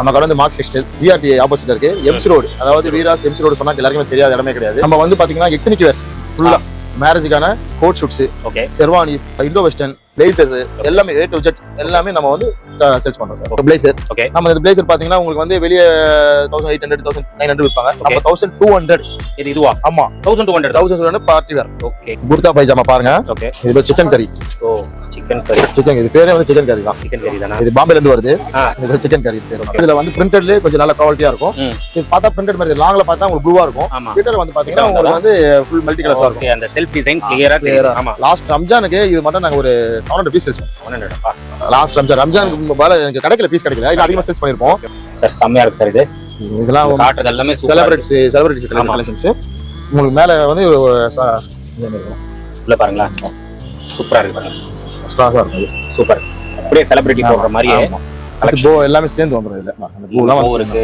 நம்ம கடை வந்து மார்க் டெக்ஸ்டைல் ஜிஆர்டி ஆப்போசிட் இருக்கு. எம்சி ரோடு அதாவது வீராஸ் எம்சி ரோடு சொன்னா எல்லாருக்குமே தெரியாத இடமே கிடையாது. நம்ம வந்து பாத்தீங்கன்னா எத்தனிக் வேர்ஸ் ஃபுல்லா மேரேஜுக்கான coat suits okay sherwanis Indo western blazers எல்லாமே ஏ டு ஜெட் எல்லாமே நம்ம வந்து சேல்ஸ் பண்றோம் சார் பிளேசர் ஓகே நம்ம இந்த பிளேசர் பாத்தீங்கன்னா உங்களுக்கு வந்து வெளியே thousand eight hundred thousand nine hundred விற்பாங்க நம்ம. தௌசண்ட் டூ ஹண்ட்ரட் இது இதுவா? ஆமா. Thousand two hundred thousand hundred party wear okay kurta pyjama பாருங்க. ஓகே இது சிக்கன் கறி ஓ சிக்கன் கறி சிக்கன் இது பேரே வந்து சிக்கன் கறி தான். சிக்கன் கறி தானே? இது பாம்பேல இருந்து வருது. இது சிக்கன் கறி பேர். இதுல வந்து பிரிண்டட்லயே கொஞ்சம் நல்ல குவாலிட்டியா இருக்கும். இது பார்த்தா பிரிண்டட் மாதிரி லாங்ல பார்த்தா உங்களுக்கு ப்ளூவா இருக்கும். ஆமா. கிட்ட வந்து பாத்தீங்கன்னா உங்களுக்கு வந்து ஃபுல் மல்டி கலர்ஸா இருக்கும். அந்த செல்ஃப் டிசைன் கிளியரா ஆமா. லாஸ்ட் ரம்ஜானுக்கு இது மட்டும் நாங்க ஒரு செவன் ஹண்ட்ரட் பீஸ் சேல்ஸ் ஹண்ட்ரட்ப்பா லாஸ்ட் ரம்ஜான் ரம்ஜானுக்கு மேல எனக்கு கிடைக்கல பீஸ் கிடைக்கல. இது அதிகமா சேல்ஸ் பண்ணிருப்போம். சார் செம்மையா இருக்கு சார் இது. இதெல்லாம் காட்டுறது எல்லாமே இருக்கு. Celebrities celebrities. கலெக்ஷன்ஸ் உங்களுக்கு மேல வந்து ஒரு. உள்ள பாருங்களா. சூப்பரா இருக்கு பாருங்க. இருக்கும் இது. சூப்பர் அப்படியே செலிபிரிட்டி போடுற மாதிரியே எல்லாமே சேர்ந்து வந்துரும் இதுல. அந்த இருக்கு.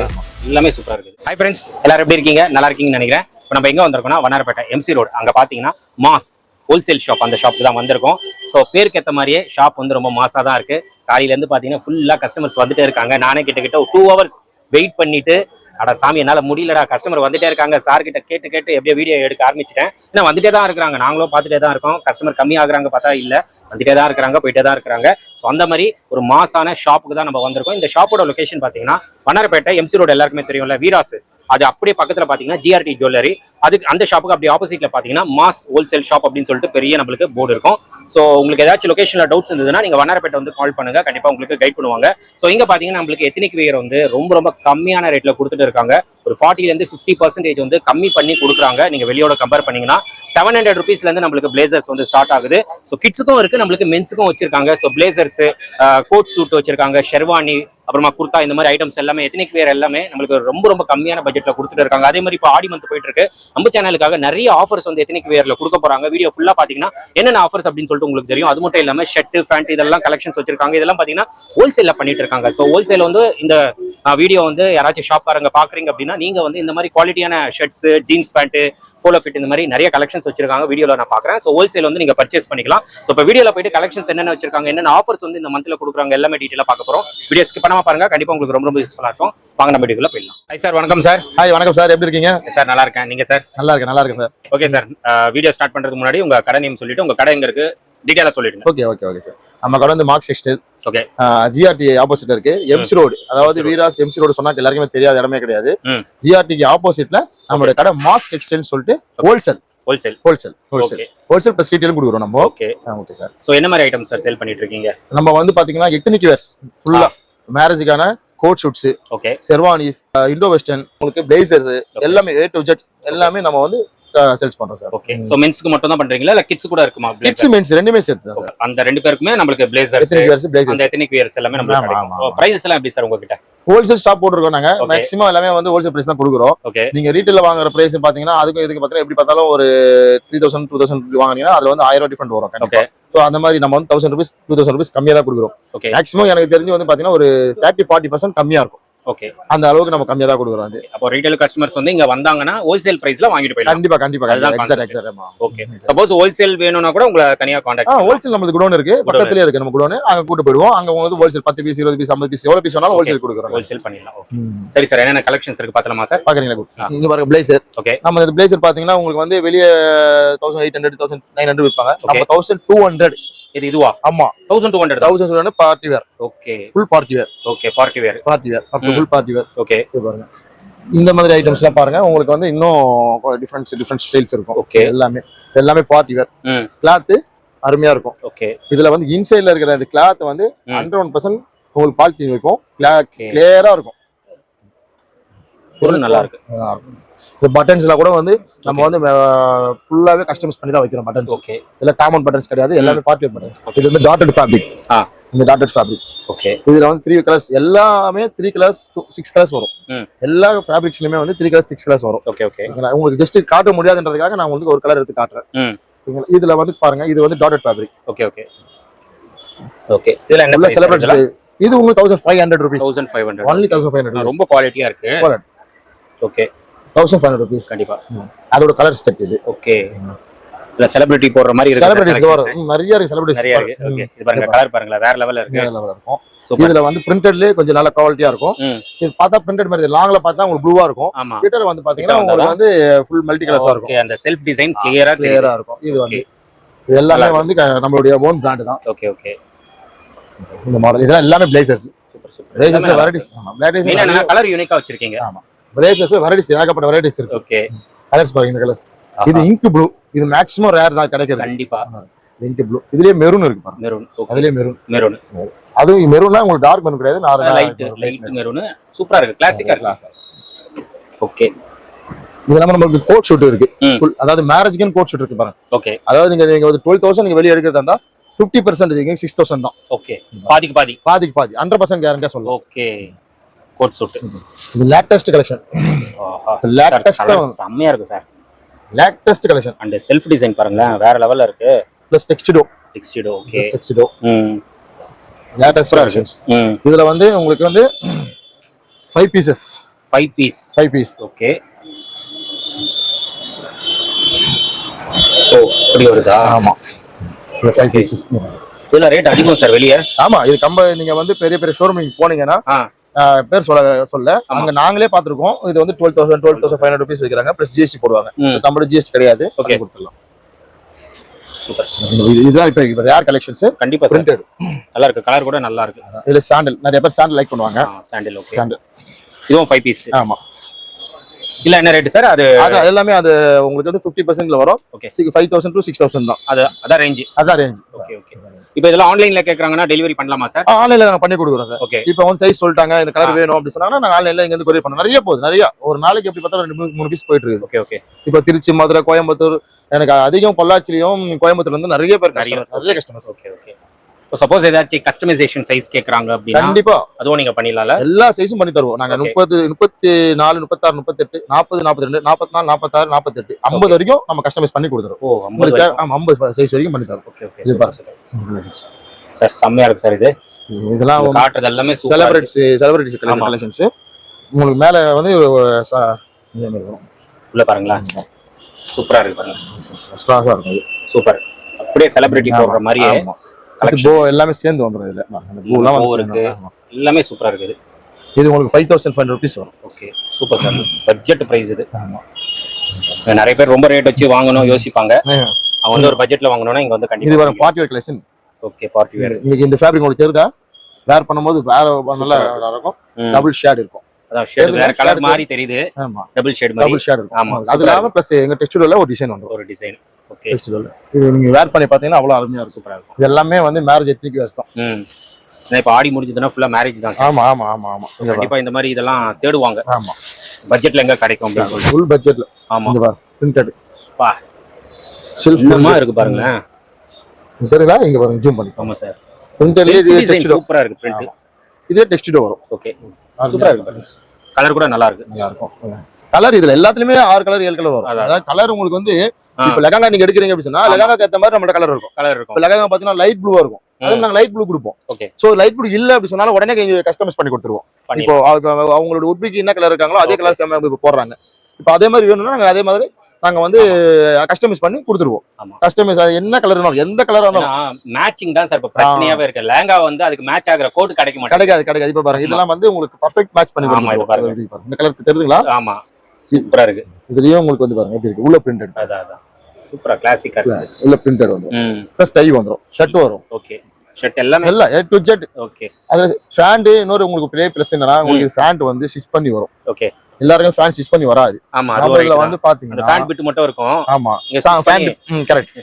எல்லாமே சூப்பரா இருக்கு. ஹாய் ஃப்ரெண்ட்ஸ் எல்லாரும் எப்படி இருக்கீங்க? நல்லா இருக்கீங்கன்னு நினைக்கிறேன். இப்போ நம்ம எங்க வந்திருக்கோம்னா வண்ணாரப்பேட்டை எம்சி ரோடு அங்க பாத்தீங்கன்னா மாஸ். ஹோல்சேல் ஷாப் அந்த ஷாப்புக்கு தான் வந்திருக்கோம். ஸோ பேருக்கு ஏற்ற மாதிரியே ஷாப் வந்து ரொம்ப மாசாக தான் இருக்கு. காலையிலேருந்து பார்த்தீங்கன்னா ஃபுல்லாக கஸ்டமர்ஸ் வந்துட்டே இருக்காங்க. நானே கிட்ட கிட்ட டூ ஹவர்ஸ் வெயிட் பண்ணிட்டு அட சாமி என்னால் முடியலடா. கஸ்டமர் வந்துட்டே இருக்காங்க. சார் கிட்ட கேட்டு கேட்டு எப்படியோ வீடியோ எடுக்க ஆரம்பிச்சிட்டேன். ஏன்னா வந்துட்டே தான் இருக்கிறாங்க. நாங்களும் பார்த்துட்டே தான் இருக்கோம். கஸ்டமர் கம்மி ஆகுறாங்க பார்த்தா இல்லை. வந்துட்டே தான் இருக்கிறாங்க போயிட்டே தான் இருக்கிறாங்க. ஸோ அந்த மாதிரி ஒரு மாசான ஷாப்புக்கு தான் நம்ம வந்திருக்கோம். இந்த ஷாப்போட லொக்கேஷன் பார்த்தீங்கன்னா வண்ணாரப்பேட்டை எம்சி ரோடு எல்லாருக்குமே தெரியும்ல வீராஸ் அது அப்படியே பக்கத்தில் பார்த்தீங்கன்னா ஜிஆர்டி ஜுவல்லரி அதுக்கு அந்த ஷாப்புக்கு அப்படி ஆப்போசிட்ல பாத்தீங்கன்னா மாஸ் ஹோல்சேல் ஷாப் அப்படின்னு சொல்லிட்டு பெரிய நம்மளுக்கு போர்டு இருக்கும். ஸோ உங்களுக்கு ஏதாச்சும் லொகேஷன்ல டவுட்ஸ் இருந்ததுன்னா நீங்க வண்ணாரப்பேட்டை வந்து கால் பண்ணுங்க. கண்டிப்பா உங்களுக்கு கைட் பண்ணுவாங்க. ஸோ இங்க பாத்தீங்கன்னா நம்மளுக்கு எத்தனிக் வேர் வந்து ரொம்ப ரொம்ப கம்மியான ரேட்ல கொடுத்துட்டு இருக்காங்க. ஒரு ஃபார்ட்டில இருந்து ஃபிஃப்டி பர்சன்டேஜ் வந்து கம்மி பண்ணி கொடுக்குறாங்க. நீங்க வெளியோட கம்பேர் பண்ணீங்கன்னா செவன் ஹண்ட்ரட் ருபீஸ்ல இருந்து நம்மளுக்கு பிளேசர்ஸ் வந்து ஸ்டார்ட் ஆகுது. ஸோ கிட்ஸுக்கும் இருக்கு நம்மளுக்கு மென்ஸுக்கும் வச்சிருக்காங்க. ஸோ பிளேசர்ஸ் கோட் சூட் வச்சிருக்காங்க ஷெர்வானி அப்புறமா குர்தா இந்த மாதிரி ஐட்டம்ஸ் எல்லாமே எத்தனிக் வேர் எல்லாமே நம்மளுக்கு ரொம்ப ரொம்ப கம்மியான பட்ஜெட்ல கொடுத்துட்டு இருக்காங்க. அதே மாதிரி இப்போ ஆடி மந்த் போயிட்டு இருக்கு. நம்ம சேனலுக்காக நிறைய ஆஃபர்ஸ் வந்து எத்தனை வேர்ல கொடுக்க போறாங்க. வீடியோ ஃபுல்லா பாத்தீங்கன்னா என்னென்ன ஆஃபர்ஸ் அப்படின்னு சொல்லிட்டு உங்களுக்கு தெரியும். அது மட்டும் இல்லாம ஷர்ட் ஃபேண்ட் இதெல்லாம் கலெக்ஷன்ஸ் வச்சிருக்காங்க. இதெல்லாம் பாத்தீங்கன்னா ஹோல்சேல்ல பண்ணிட்டு இருக்காங்க. ஸோ ஹோல்சேல் வந்து இந்த வீடியோ வந்து யாராச்சும் ஷாப்காரங்க பாக்குறீங்க அப்படின்னா நீங்க வந்து இந்த மாதிரி குவாலிட்டியான shirts jeans pant polo fit இந்த மாதிரி நிறைய கலெக்ஷன்ஸ் வச்சிருக்காங்க. வீடியோல நான் பாக்குறேன் ஸோ ஹோல்சேல் வந்து நீங்க பர்ச்சேஸ் பண்ணிக்கலாம். ஸோ இப்போ வீடியோல போயிட்டு கலெக்ஷன்ஸ் என்னென்ன வச்சிருக்காங்க என்னென்ன ஆஃபர்ஸ் வந்து இந்த மந்த்ல கொடுக்குறாங்க எல்லாமே டீட்டெயிலாக பார்க்க போறோம். வீடியோ ஸ்கிப் பண்ணாம பாருங்க. கண்டிப்பா உங்களுக்கு ரொம்ப ரொம்ப யூஸ்ஃபுல்லா இருக்கும். வாங்க நம்ம வீடியோக்குள்ள போயிடலாம். ஹாய் சார் வணக்கம் சார் ஹாய் வணக்கம் சார் எப்படி இருக்கீங்க? சார் நல்லா இருக்கேன். நீங்க சார் நல்லா இருக்கேன் நல்லா இருக்கேன் sir okay sir video start பண்றதுக்கு முன்னாடி உங்க கடை நேம் சொல்லிட்டு உங்க கடை எங்க இருக்கு? டீடைலா சொல்லிடுங்க. ஓகே ஓகே ஓகே சார் நம்ம கடை வந்து Mark textile okay GRT opposite இருக்கு. எம்சி ரோடு அதாவது வீராஸ் எம்சி ரோடு சொன்னா எல்லாருக்குமே தெரியாத இடமே கிடையாது. ஜிஆர்டிக்கு ஆப்போசிட்ல நம்மளுடைய கடை மாஸ் டெக்ஸ்டைல் சொல்லிட்டு wholesale wholesale wholesale wholesale wholesale plus ரீட்டைலும் கொடுக்குறோம் நம்ம. ஓகே ஓகே சார் ஸோ என்ன மாதிரி ஐட்டம் சார் சேல் பண்ணிட்டு இருக்கீங்க? நம்ம வந்து பாத்தீங்கன்னா எத்தனிக் வேர்ஸ் ஃபுல்லா மேரேஜுக்கான coat suits okay sherwanis Indo western உங்களுக்கு பிளேசர்ஸ் எல்லாமே ஏ டு ஜெட் எல்லாமே நம்ம வந்து சேல்ஸ் பண்றோம் சார். ஓகே ஸோ மென்ஸ்க்கு மட்டும் தான் பண்றீங்களா? இல்ல கிட்ஸ் கூட இருக்குமா? கிட்ஸ்? மென்ஸ் ரெண்டுமே சேர்த்து தான் சார். அந்த ரெண்டு பேருக்குமே நம்மளுக்கு பிளேசர்ஸ் வேர்ஸ் அந்த பிளேசர்ஸ் எத்தனிக் வியர்ஸ் எல்லாமே ஆமா, நம்மளுக்கு ஆமா. பிரைசஸ் எல்லாம் எப்படி சார் உங்ககிட்ட? ஹோல்சேல் ஸ்டாப் போட்டுருக்கோம் நாங்க. மேக்ஸிமம் எல்லாமே வந்து ஹோல்சேல் பிரைஸ் தான் கொடுக்குறோம். நீங்க ரீட்டைல வாங்குற பிரைஸ் பாத்தீங்கன்னா அதுக்கும் இதுக்கு பார்த்தீங்கன்னா எப்படி பார்த்தாலும் ஒரு த்ரீ தௌசண்ட் டூ தௌசண்ட் வாங்குனீங்கன்னா அதுல வந்து ஆயிரம் டிஃபரெண்ட் வரும் ஓகே ஸோ அந்த மாதிரி நம்ம வந்து thousand rupees two thousand rupees கம்மியாக தான் கொடுக்குறோம். மேக்ஸிமம் எனக்கு தெரிஞ்சு வந்து பாத்தீங்கன்னா ஒரு தேர்ட்டி ஃபார்ட்டி பர்சன்ட் கம்மியா இருக்கும். ஓகே அந்த அளவுக்கு நம்ம கம்மியா தான் கொடுக்குறோம் அது. அப்போ ரீட்டைல் கஸ்டமர்ஸ் வந்து இங்க வந்தாங்கன்னா ஹோல்சேல் பிரைஸ்ல வாங்கிட்டு போயிடலாம். கண்டிப்பா கண்டிப்பா அதுதான் exact. Exact okay suppose wholesale வேணும்னா கூட உங்களை தனியா ஆ காண்டாக்ட் ஹோல்சேல் நம்மளுக்கு குடோன் இருக்கு. பக்கத்துலயே இருக்கு. நம்ம குடோன் அங்க கூட்டு போயிடுவோம். அங்க உங்களுக்கு ஹோல்சேல் பத்து பீஸ் இருபது பீஸ் ஐம்பது பீஸ் எவ்வளவு பீஸ் வேணாலும் ஹோல்சேல் கொடுக்குறோம். ஹோல்சேல் பண்ணிடலாம். ஓகே சரி சார் என்னென்ன கலெக்ஷன்ஸ் இருக்கு பார்த்தலாமா சார் பாக்குறீங்களா ஆ. இங்க பாருங்க பிளேசர் ஓகே நம்ம இந்த பிளேசர் பாத்தீங்கன்னா உங்களுக்கு வந்து வெளியே thousand eight hundred thousand nine hundred விற்பாங்க. நம்ம தௌசண்ட் டூ ஹண்ட்ரட் இது இதுவா? ஆமா. தௌசண்ட் டூ ஹண்ட்ரட் தௌசண்ட் சொல்லணும் party wear okay. Full party wear okay party wear party wear. Full party wear okay. இது பாருங்க. இந்த மாதிரி ஐட்டம்ஸ்லாம் பாருங்க. உங்களுக்கு வந்து இன்னும் டிஃப்ரெண்ட் டிஃப்ரெண்ட் ஸ்டைல்ஸ் இருக்கும். Okay. எல்லாமே. எல்லாமே பார்ட்டி வேர் ம். கிளாத் அருமையா இருக்கும். ஓகே. இதுல வந்து இன்சைட்ல இருக்கிற இந்த கிளாத் வந்து. ஹண்ட்ரட் ஒன் பர்சன்ட் உங்களுக்கு பாலித்தீன் இருக்கும். கிளியரா இருக்கும். பொருள் நல்லா இருக்கு. இந்த பட்டன்ஸ்ல கூட வந்து நம்ம வந்து ஃபுல்லாவே கஸ்டமைஸ் பண்ணி தான் வைக்கிறோம் பட்டன்ஸ் ஓகே இல்ல காமன் பட்டன்ஸ் கிடையாது எல்லாமே பார்ட்டி பட்டன்ஸ் இது வந்து டாட்டட் ஃபேப்ரிக் ஆ. இந்த டாட்டட் ஃபேப்ரிக் ஓகே இதுல வந்து த்ரீ கலர்ஸ் எல்லாமே த்ரீ கலர்ஸ் சிக்ஸ் கலர்ஸ் வரும். எல்லா ஃபேப்ரிக்ஸ்லயுமே வந்து த்ரீ கலர்ஸ் சிக்ஸ் கலர்ஸ் வரும். Okay okay? உங்களுக்கு ஜஸ்ட் காட்ட முடியாதுன்றதுக்காக நான் உங்களுக்கு ஒரு கலர் எடுத்து காட்டுறேன்? இதுல வந்து பாருங்க இது வந்து dotted fabric okay okay okay இதுல என்ன செலிபிரேட்? இது உங்களுக்கு thousand five hundred rupees 1500 only thousand five hundred ரொம்ப குவாலிட்டியா இருக்கு. Okay thousand five hundred rupees கண்டிப்பா. அதோட கலர் செட் இது. ஓகே இல்ல செலிபிரிட்டி போடுற மாதிரி செலிபிரிட்டிஸ். வரும். நிறைய இருக்கு செலிபிரிட்டிஸ் நிறைய இருக்கு. ஓகே இது பாருங்க கலர் பாருங்களேன். வேற லெவல்ல இருக்கு. இருக்கும். சூப்பர் இதுல வந்து பிரிண்டட்லயே கொஞ்சம் நல்ல குவாலிட்டியா இருக்கும். இது பார்த்தா பிரிண்டட் மாதிரி லாங்ல பார்த்தா உங்களுக்கு ப்ளூவா இருக்கும். ஆமா. கிட்ட வந்து பாத்தீங்கன்னா உங்களுக்கு வந்து ஃபுல் மல்டி கலர்ஸா இருக்கும். ஓகே அந்த செல்ஃப் டிசைன் கிளியரா கிளியரா இருக்கும். இது வந்து இது எல்லாமே வந்து நம்மளுடைய ஓன் பிராண்ட் தான். ஓகே ஓகே இந்த மாடல் இதெல்லாம் எல்லாமே blazers super super blazers varieties ஆமா பிளேசர்ஸ் கலர் யூனிக்கா வச்சிருக்கீங்க. ஆமா. வெரைட்டிஸ் ஏகப்பட்ட வெரைட்டிஸ் இருக்கு. ஓகே கலர்ஸ் பாருங்க இந்த கலர் இது இங்க் ப்ளூ இது மேக்ஸிமம் ரேர் தான் கிடைக்கிறது. கண்டிப்பா. இங்க் ப்ளூ இதுலயே மெரூன் இருக்கு பாருங்க. மெரூன் அதுலயே மெரூன் மெரூன் அதுவும் மெரூன்னா உங்களுக்கு டார்க் மெரூன் கிடையாது லைட் லைட் மெரூன் சூப்பரா இருக்கு. கிளாசிக்கா இருக்கு. ஓகே இது இல்லாம நமக்கு கோட் ஷூட் இருக்கு. அதாவது மேரேஜ்க்கு கோட் ஷூட் இருக்கு பாருங்க. ஓகே அதாவது நீங்க நீங்க ஒரு டுவெல் தௌசண்ட் நீங்க வெளியே எடுக்கிறதா இருந்தா ஃபிஃப்டி பர்சன்டேஜ் சிக்ஸ் தௌசண்ட் தான். ஓகே பாதிக்கு பாதி. பாதிக்கு பாதி. ஹண்ட்ரட் பர்சன்ட் கேரண்டியா சொல்லலாம் ஓகே கோட் சூட் இது லேட்டஸ்ட் கலெக்ஷன். வந்து- செம்மையா இருக்கு sir latest collection. And self design பாருங்களேன் வேற லெவல்ல இருக்கு. பிளஸ் டெக்ஸ்டிடோ டெக்ஸ்டிடோ ஓகே டெக்ஸ்டிடோ ம். லேட்டஸ்ட் கலெக்ஷன்ஸ் இதுல வந்து உங்களுக்கு வந்து five pieces five piece five piece okay oh இப்படி வருதா? ஆமா. ஃபைவ் பீசஸ் இதுல ரேட் அதிகம் சார் வெளியே? ஆமா இது கம்ப நீங்க வந்து பெரிய பெரிய ஷோரூம் போனீங்கன்னா பேர் சொல்ல சொல்ல. அங்க நாங்களே பாத்துருக்கோம் இது வந்து twelve thousand twelve thousand five hundred rupees வைக்கிறாங்க. பிளஸ் ஜிஎஸ்டி போடுவாங்க. நம்மளோட ஜிஎஸ்டி கிடையாது. அது கொடுத்துடலாம். இதுதான் இப்போ இப்போ ரேர் கலெக்ஷன்ஸ் கண்டிப்பா பிரிண்டட் நல்லா இருக்கு. கலர் கூட நல்லா இருக்கு. இதுல சாண்டல் நிறைய பேர் சாண்டல் லைக் பண்ணுவாங்க. சாண்டில் ஓகே சாண்டல் இதுவும் ஃபைவ் பீஸ் ஆமா. இல்ல என்ன ரேட் சார் அது அது எல்லாமே அது உங்களுக்கு வந்து ஃபிஃப்டி பர்சன்ட்ல வரும். Okay. Five thousand to six thousand தான். அது அதான் ரேஞ்ச் அதான் ரேஞ்ச் ஓகே ஓகே இப்போ இதெல்லாம் ஆன்லைன்ல கேக்குறாங்கன்னா டெலிவரி பண்ணலாமா சார் ஆன்லைன்ல நாங்க பண்ணி கொடுக்குறோம் சார் ஓகே இப்போ வந்து சைஸ் சொல்லிட்டாங்க இந்த கலர் வேணும் அப்படின்னு சொன்னாங்கன்னா நாங்க ஆன்லைன்ல இங்க இருந்து கொரியர் பண்ணோம். நிறைய போகுது நிறைய. ஒரு நாளைக்கு எப்படி பார்த்தா ரெண்டு மூணு- பீஸ் போயிட்டு இருக்குது. ஓகே ஓகே இப்போ திருச்சி மதுரை கோயம்புத்தூர் எனக்கு அதிகம் பொள்ளாச்சிலையும் கோயம்புத்தூர்ல இருந்து நிறைய பேர் நிறைய கஸ்டமர்ஸ் ஓகே ஓகே இப்போ சப்போஸ் ஏதாச்சும் கஸ்டமைசேஷன் சைஸ் கேக்குறாங்க அப்படின்னா கண்டிப்பா. அதுவும் நீங்க பண்ணிடலாம்ல? எல்லா சைஸும் பண்ணி தருவோம். நாங்க. முப்பது முப்பத்தி நாலு முப்பத்தாறு முப்பத்தெட்டு நாற்பது நாற்பத்தி ரெண்டு நாற்பத்தி நாலு நாற்பத்தாறு நாற்பத்தெட்டு ஐம்பது வரைக்கும் நம்ம கஸ்டமைஸ் பண்ணி கொடுத்துருவோம் ஓ ஐம்பது ஐம்பது சைஸ் வரைக்கும் பண்ணி தருவோம். ஓகே ஓகே சார் செம்மையா இருக்கு சார் இது. இதெல்லாம் இது காட்டுறது எல்லாமே. Celebrities celebrities. கலெக்ஷன்ஸ் உங்களுக்கு மேல வந்து உள்ள பாருங்களேன். சூப்பரா இருக்கு பாருங்க. சூப்பர். அப்படியே செலிபிரிட்டி போடுற மாதிரியே bow எல்லாமே சேர்ந்து வந்துரும் இதுல அந்த எல்லாம் வந்து bow சேர்ந்து இருக்கு. ஆமா. எல்லாமே சூப்பரா இருக்குது. இது உங்களுக்கு ஃபைவ் தௌசண்ட் ஃபைவ் ருபீஸ் வரும். Okay super sir budget price இது. ஆமா. நிறைய பேர் ரொம்ப ரேட் வச்சு வாங்கணும் யோசிப்பாங்க. அவங்க வந்து ஒரு பட்ஜெட்ல வாங்கணும்னா இங்க வந்து இது கண்டிப்பா வரும் party wear collection okay party wear இன்னைக்கு இந்த ஃபேப்ரிக் உங்களுக்கு தெரியுதா வேர் பண்ணும்போது வேற நல்லா இருக்கும். டபுள் ஷேட் இருக்கும். அதான் ஷேட் வேற கலர். மாதிரி தெரியுது. ஆமா. டபுள் ஷேட் மாதிரி டபுள் ஷேட் இருக்கும். ஆமா, அது இல்லாம பிளஸ் எங்க டெக்ஸ்டூர்ல ஒரு டிசைன் வந்துரும். ஒரு டிசைன் ஓகே டெக்ஸ்டூர்ல இது நீங்க வேர் பண்ணி பாத்தீங்கன்னா அவ்வளவு அருமையா இருக்கும். சூப்பரா இருக்கும். இது எல்லாமே வந்து மேரேஜ் எத்திக்கு வேஸ் தான். ஏன்னா இப்போ ஆடி முடிஞ்சதுன்னா ஃபுல்லா மேரேஜ் தான். ஆமா ஆமா ஆமா ஆமா. இங்க பாரு. கண்டிப்பா இந்த மாதிரி இதெல்லாம் தேடுவாங்க. ஆமா. பட்ஜெட்ல எங்க கிடைக்கும் அப்படின்னு சொல்லி ஃபுல் பட்ஜெட்ல ஆமா. இங்க பாரு பிரிண்டட் பா. என்னமா இருக்கு பாருங்களேன். தெரியுதா? இங்க பாருங்க ஜூம் பண்ணி. ஆமா சார் பிரிண்டட்லயே இது டிசைன் டெக்ஸ்டூர் சூப்பரா இருக்கு பிரிண்ட் இதே டெக்ஸ்டூர் வரும். ஓகே சூப்பரா இருக்கு கலர் கூட நல்லா இருக்கு. நல்லா இருக்கும். கலர் இதுல எல்லாத்துலயுமே ஆறு கலர் ஏழு கலர் வரும். அதாவது கலர் உங்களுக்கு வந்து. இப்ப லெகங்கா நீங்க எடுக்கிறீங்க அப்படின்னு சொன்னா லெகங்காக்கு ஏத்த மாதிரி நம்மளோட கலர் இருக்கும். கலர் இருக்கும். லெகங்கா பாத்தீங்கன்னா லைட் ப்ளூவா இருக்கும். அது நாங்க லைட் ப்ளூ கொடுப்போம். ஓகே சோ லைட் ப்ளூ இல்ல அப்படி சொன்னாலும் உடனே கஸ்டமைஸ் பண்ணி கொடுத்துருவோம். இப்போ அவங்க- அவங்களோட உட்பிக்கு என்ன கலர் இருக்காங்களோ அதே. கலர் சேம போடுறாங்க. இப்போ அதே மாதிரி வேணும்னா நாங்க அதே மாதிரி நாங்க வந்து கஸ்டமைஸ் பண்ணி கொடுத்துருவோம். ஆமா. கஸ்டமைஸ் என்ன கலர் எந்த கலர் மேட்சிங் தான் சார் இப்ப பிரச்சனையாவே இருக்கு. லேங்கா வந்து அதுக்கு மேட்ச் ஆகுற கோட் கிடைக்க மாட்டேங்குது. கிடைக்காது கிடைக்காது. இப்ப பாருங்க இதெல்லாம் வந்து உங்களுக்கு பர்ஃபெக்ட் மேட்ச் பண்ணி கொடுத்துருவோம். இந்த கலர் தெரியுதுங்களா? ஆமா. சூப்பரா இருக்கு. இதுலயும் உங்களுக்கு வந்து பாருங்க எப்படி இருக்கு? உள்ள பிரிண்டட் அதான் அதான். சூப்பரா கிளாசிக்கா இருக்கு. உள்ள பிரிண்டட் வந்துரும் ப்ளஸ் டை வந்துரும். ஷர்ட் வரும். ஓகே ஷர்ட் எல்லாமே? எல்லாம் ஏ டு ஜெட் ஓகே அதுல ஃபேண்ட் இன்னொரு உங்களுக்கு பெரிய பிளஸ் என்னன்னா உங்களுக்கு ஃபேண்ட் வந்து ஸ்டிச் பண்ணி வரும். ஓகே எல்லாருக்கும் ஃபேன் ஸ்டிச் பண்ணி வராது. ஆமா அது இதுல வந்து பாத்தீங்கன்னா ஃபேன் பிட் மட்டும் இருக்கும். ஆமா. ஃபேண்ட் கரெக்ட்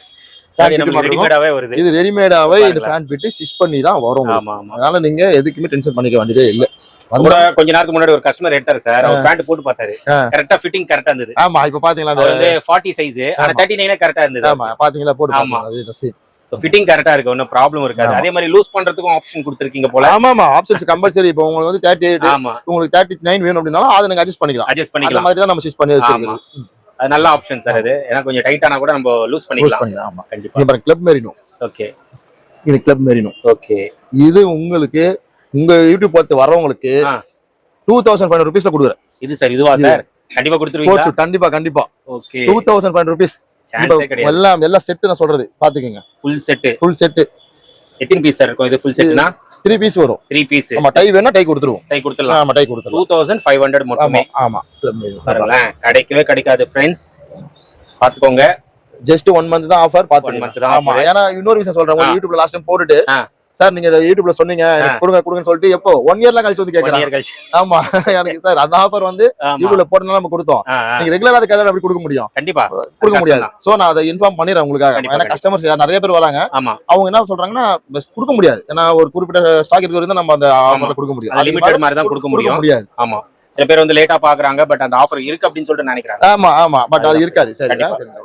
ரெடிமேடாவே வருது. இது ரெடிமேடாவே இது. ஃபேன் பிட்டு ஸ்டிச் பண்ணி தான் வரும். ஆமா ஆமா. அதனால நீங்க எதுக்குமே டென்ஷன் பண்ணிக்க வேண்டியதே இல்ல. கூட கொஞ்ச நேரத்துக்கு முன்னாடி ஒரு கஸ்டமர் எடுத்தாரு சார். அவர் பேண்ட் போட்டு பார்த்தாரு. கரெக்டா ஃபிட்டிங் கரெக்டா இருந்தது. ஆமா இப்ப பாத்தீங்களா அந்த அது வந்து 40 சைஸ் ஆனா ஆமா. 39 கரெக்டா இருந்தது. ஆமா பாத்தீங்களா? போட்டு ஆமா. அது same. சோ ஃபிட்டிங் கரெக்டா இருக்கு. ஒன்னும் ப்ராப்ளம் இருக்காது. அதே மாதிரி லூஸ் பண்றதுக்கும் ஆப்ஷன் கொடுத்திருக்கீங்க போல. ஆமா ஆமா. ஆப்ஷன்ஸ் கம்பல்சரி இப்போ உங்களுக்கு வந்து தேர்ட்டி எயிட் ஆமா. உங்களுக்கு தேர்ட்டி நைன் வேணும் அப்படின்னாலும் அதை நீங்க அட்ஜஸ்ட் பண்ணிக்கலாம். அட்ஜஸ்ட் அந்த பண்ணிக்கலாம். மாதிரி தான் நம்ம ஸ்டிச் பண்ணி வச்சிருக்கோம் அது நல்ல ஆப்ஷன் சார் அது. ஏன்னா கொஞ்சம் டைட் ஆனா கூட நம்ம லூஸ் பண்ணிக்கலாம். ஆமா. கண்டிப்பா. பாருங்க கிளப் மெரினோ ஓகே இது கிளப் மெரினோ ஓகே இது உங்களுக்கு உங்க யூடியூப் பார்த்து வரவங்களுக்கு. டூ தௌசண்ட் ஃபைவ் ருபீஸ்ல கொடுக்குறேன். இது சார் இதுவா இது. சார் கண்டிப்பா கொடுத்துருவீங்களா? கோச்சு கண்டிப்பா கண்டிப்பா. Okay. Two thousand five rupees எல்லாம் எல்லாம் செட்டு நான் சொல்றது பாத்துக்கோங்க. ஃபுல் செட் ஃபுல் செட்டு எத்தனை பீஸ் சார் இருக்கும் இது ஃபுல் செட்னா த்ரீ பீஸ் வரும். த்ரீ பீஸ் ஆமா டை வேணா டை கொடுத்துருவோம். டை கொடுத்துடலாம். ஆமா டை கொடுத்துருவோம் டூ தௌசண்ட் ஃபைவ் ஹண்ட்ரட் மட்டுமே. ஆமா. பாருங்களேன் கிடைக்கவே கிடைக்காது ஃப்ரெண்ட்ஸ் பாத்துக்கோங்க. ஜஸ்ட் ஒன் மந்த் தான் ஆஃபர் month பாத்துக்கோங்க. தான் ஆமா. ஏன்னா இன்னொரு விஷயம் சொல்றேன் யூடியூப்ல லாஸ்ட் டைம் போட்டுட்டு. சார் நீங்க யூடியூப்ல சொன்னீங்க. கொடுங்க கொடுங்கன்னு சொல்லிட்டு எப்போ? ஒன் இயர்ல கழிச்சு வந்து கழிச்சு. ஆமா. எனக்கு சார் அந்த ஆஃபர் வந்து யூடியூப்ல போட்டனால நம்ம கொடுத்தோம். நீங்க ரெகுலரா அதை கையில அப்படி கொடுக்க முடியும். கண்டிப்பா. கொடுக்க முடியாது. சோ நான் அதை இன்ஃபார்ம் பண்ணிடுறேன் உங்களுக்காக. ஏன்னா கஸ்டமர்ஸ் நிறைய பேர் வராங்க. அவங்க என்ன சொல்றாங்கன்னா கொடுக்க முடியாது. ஏன்னா ஒரு குறிப்பிட்ட ஸ்டாக் இருக்கிற வரைக்கும் நம்ம அந்த ஆஃபர்ல கொடுக்க முடியும். லிமிடெட் மேல மாதிரி தான் கொடுக்க முடியும். முடியாது. ஆமா. சில பேர் வந்து லேட்டா பாக்குறாங்க பட் அந்த ஆஃபர் இருக்கு அப்படின்னு சொல்லிட்டு நினைக்கிறாங்க. ஆமா ஆமா. பட் அது இருக்காது. சரி.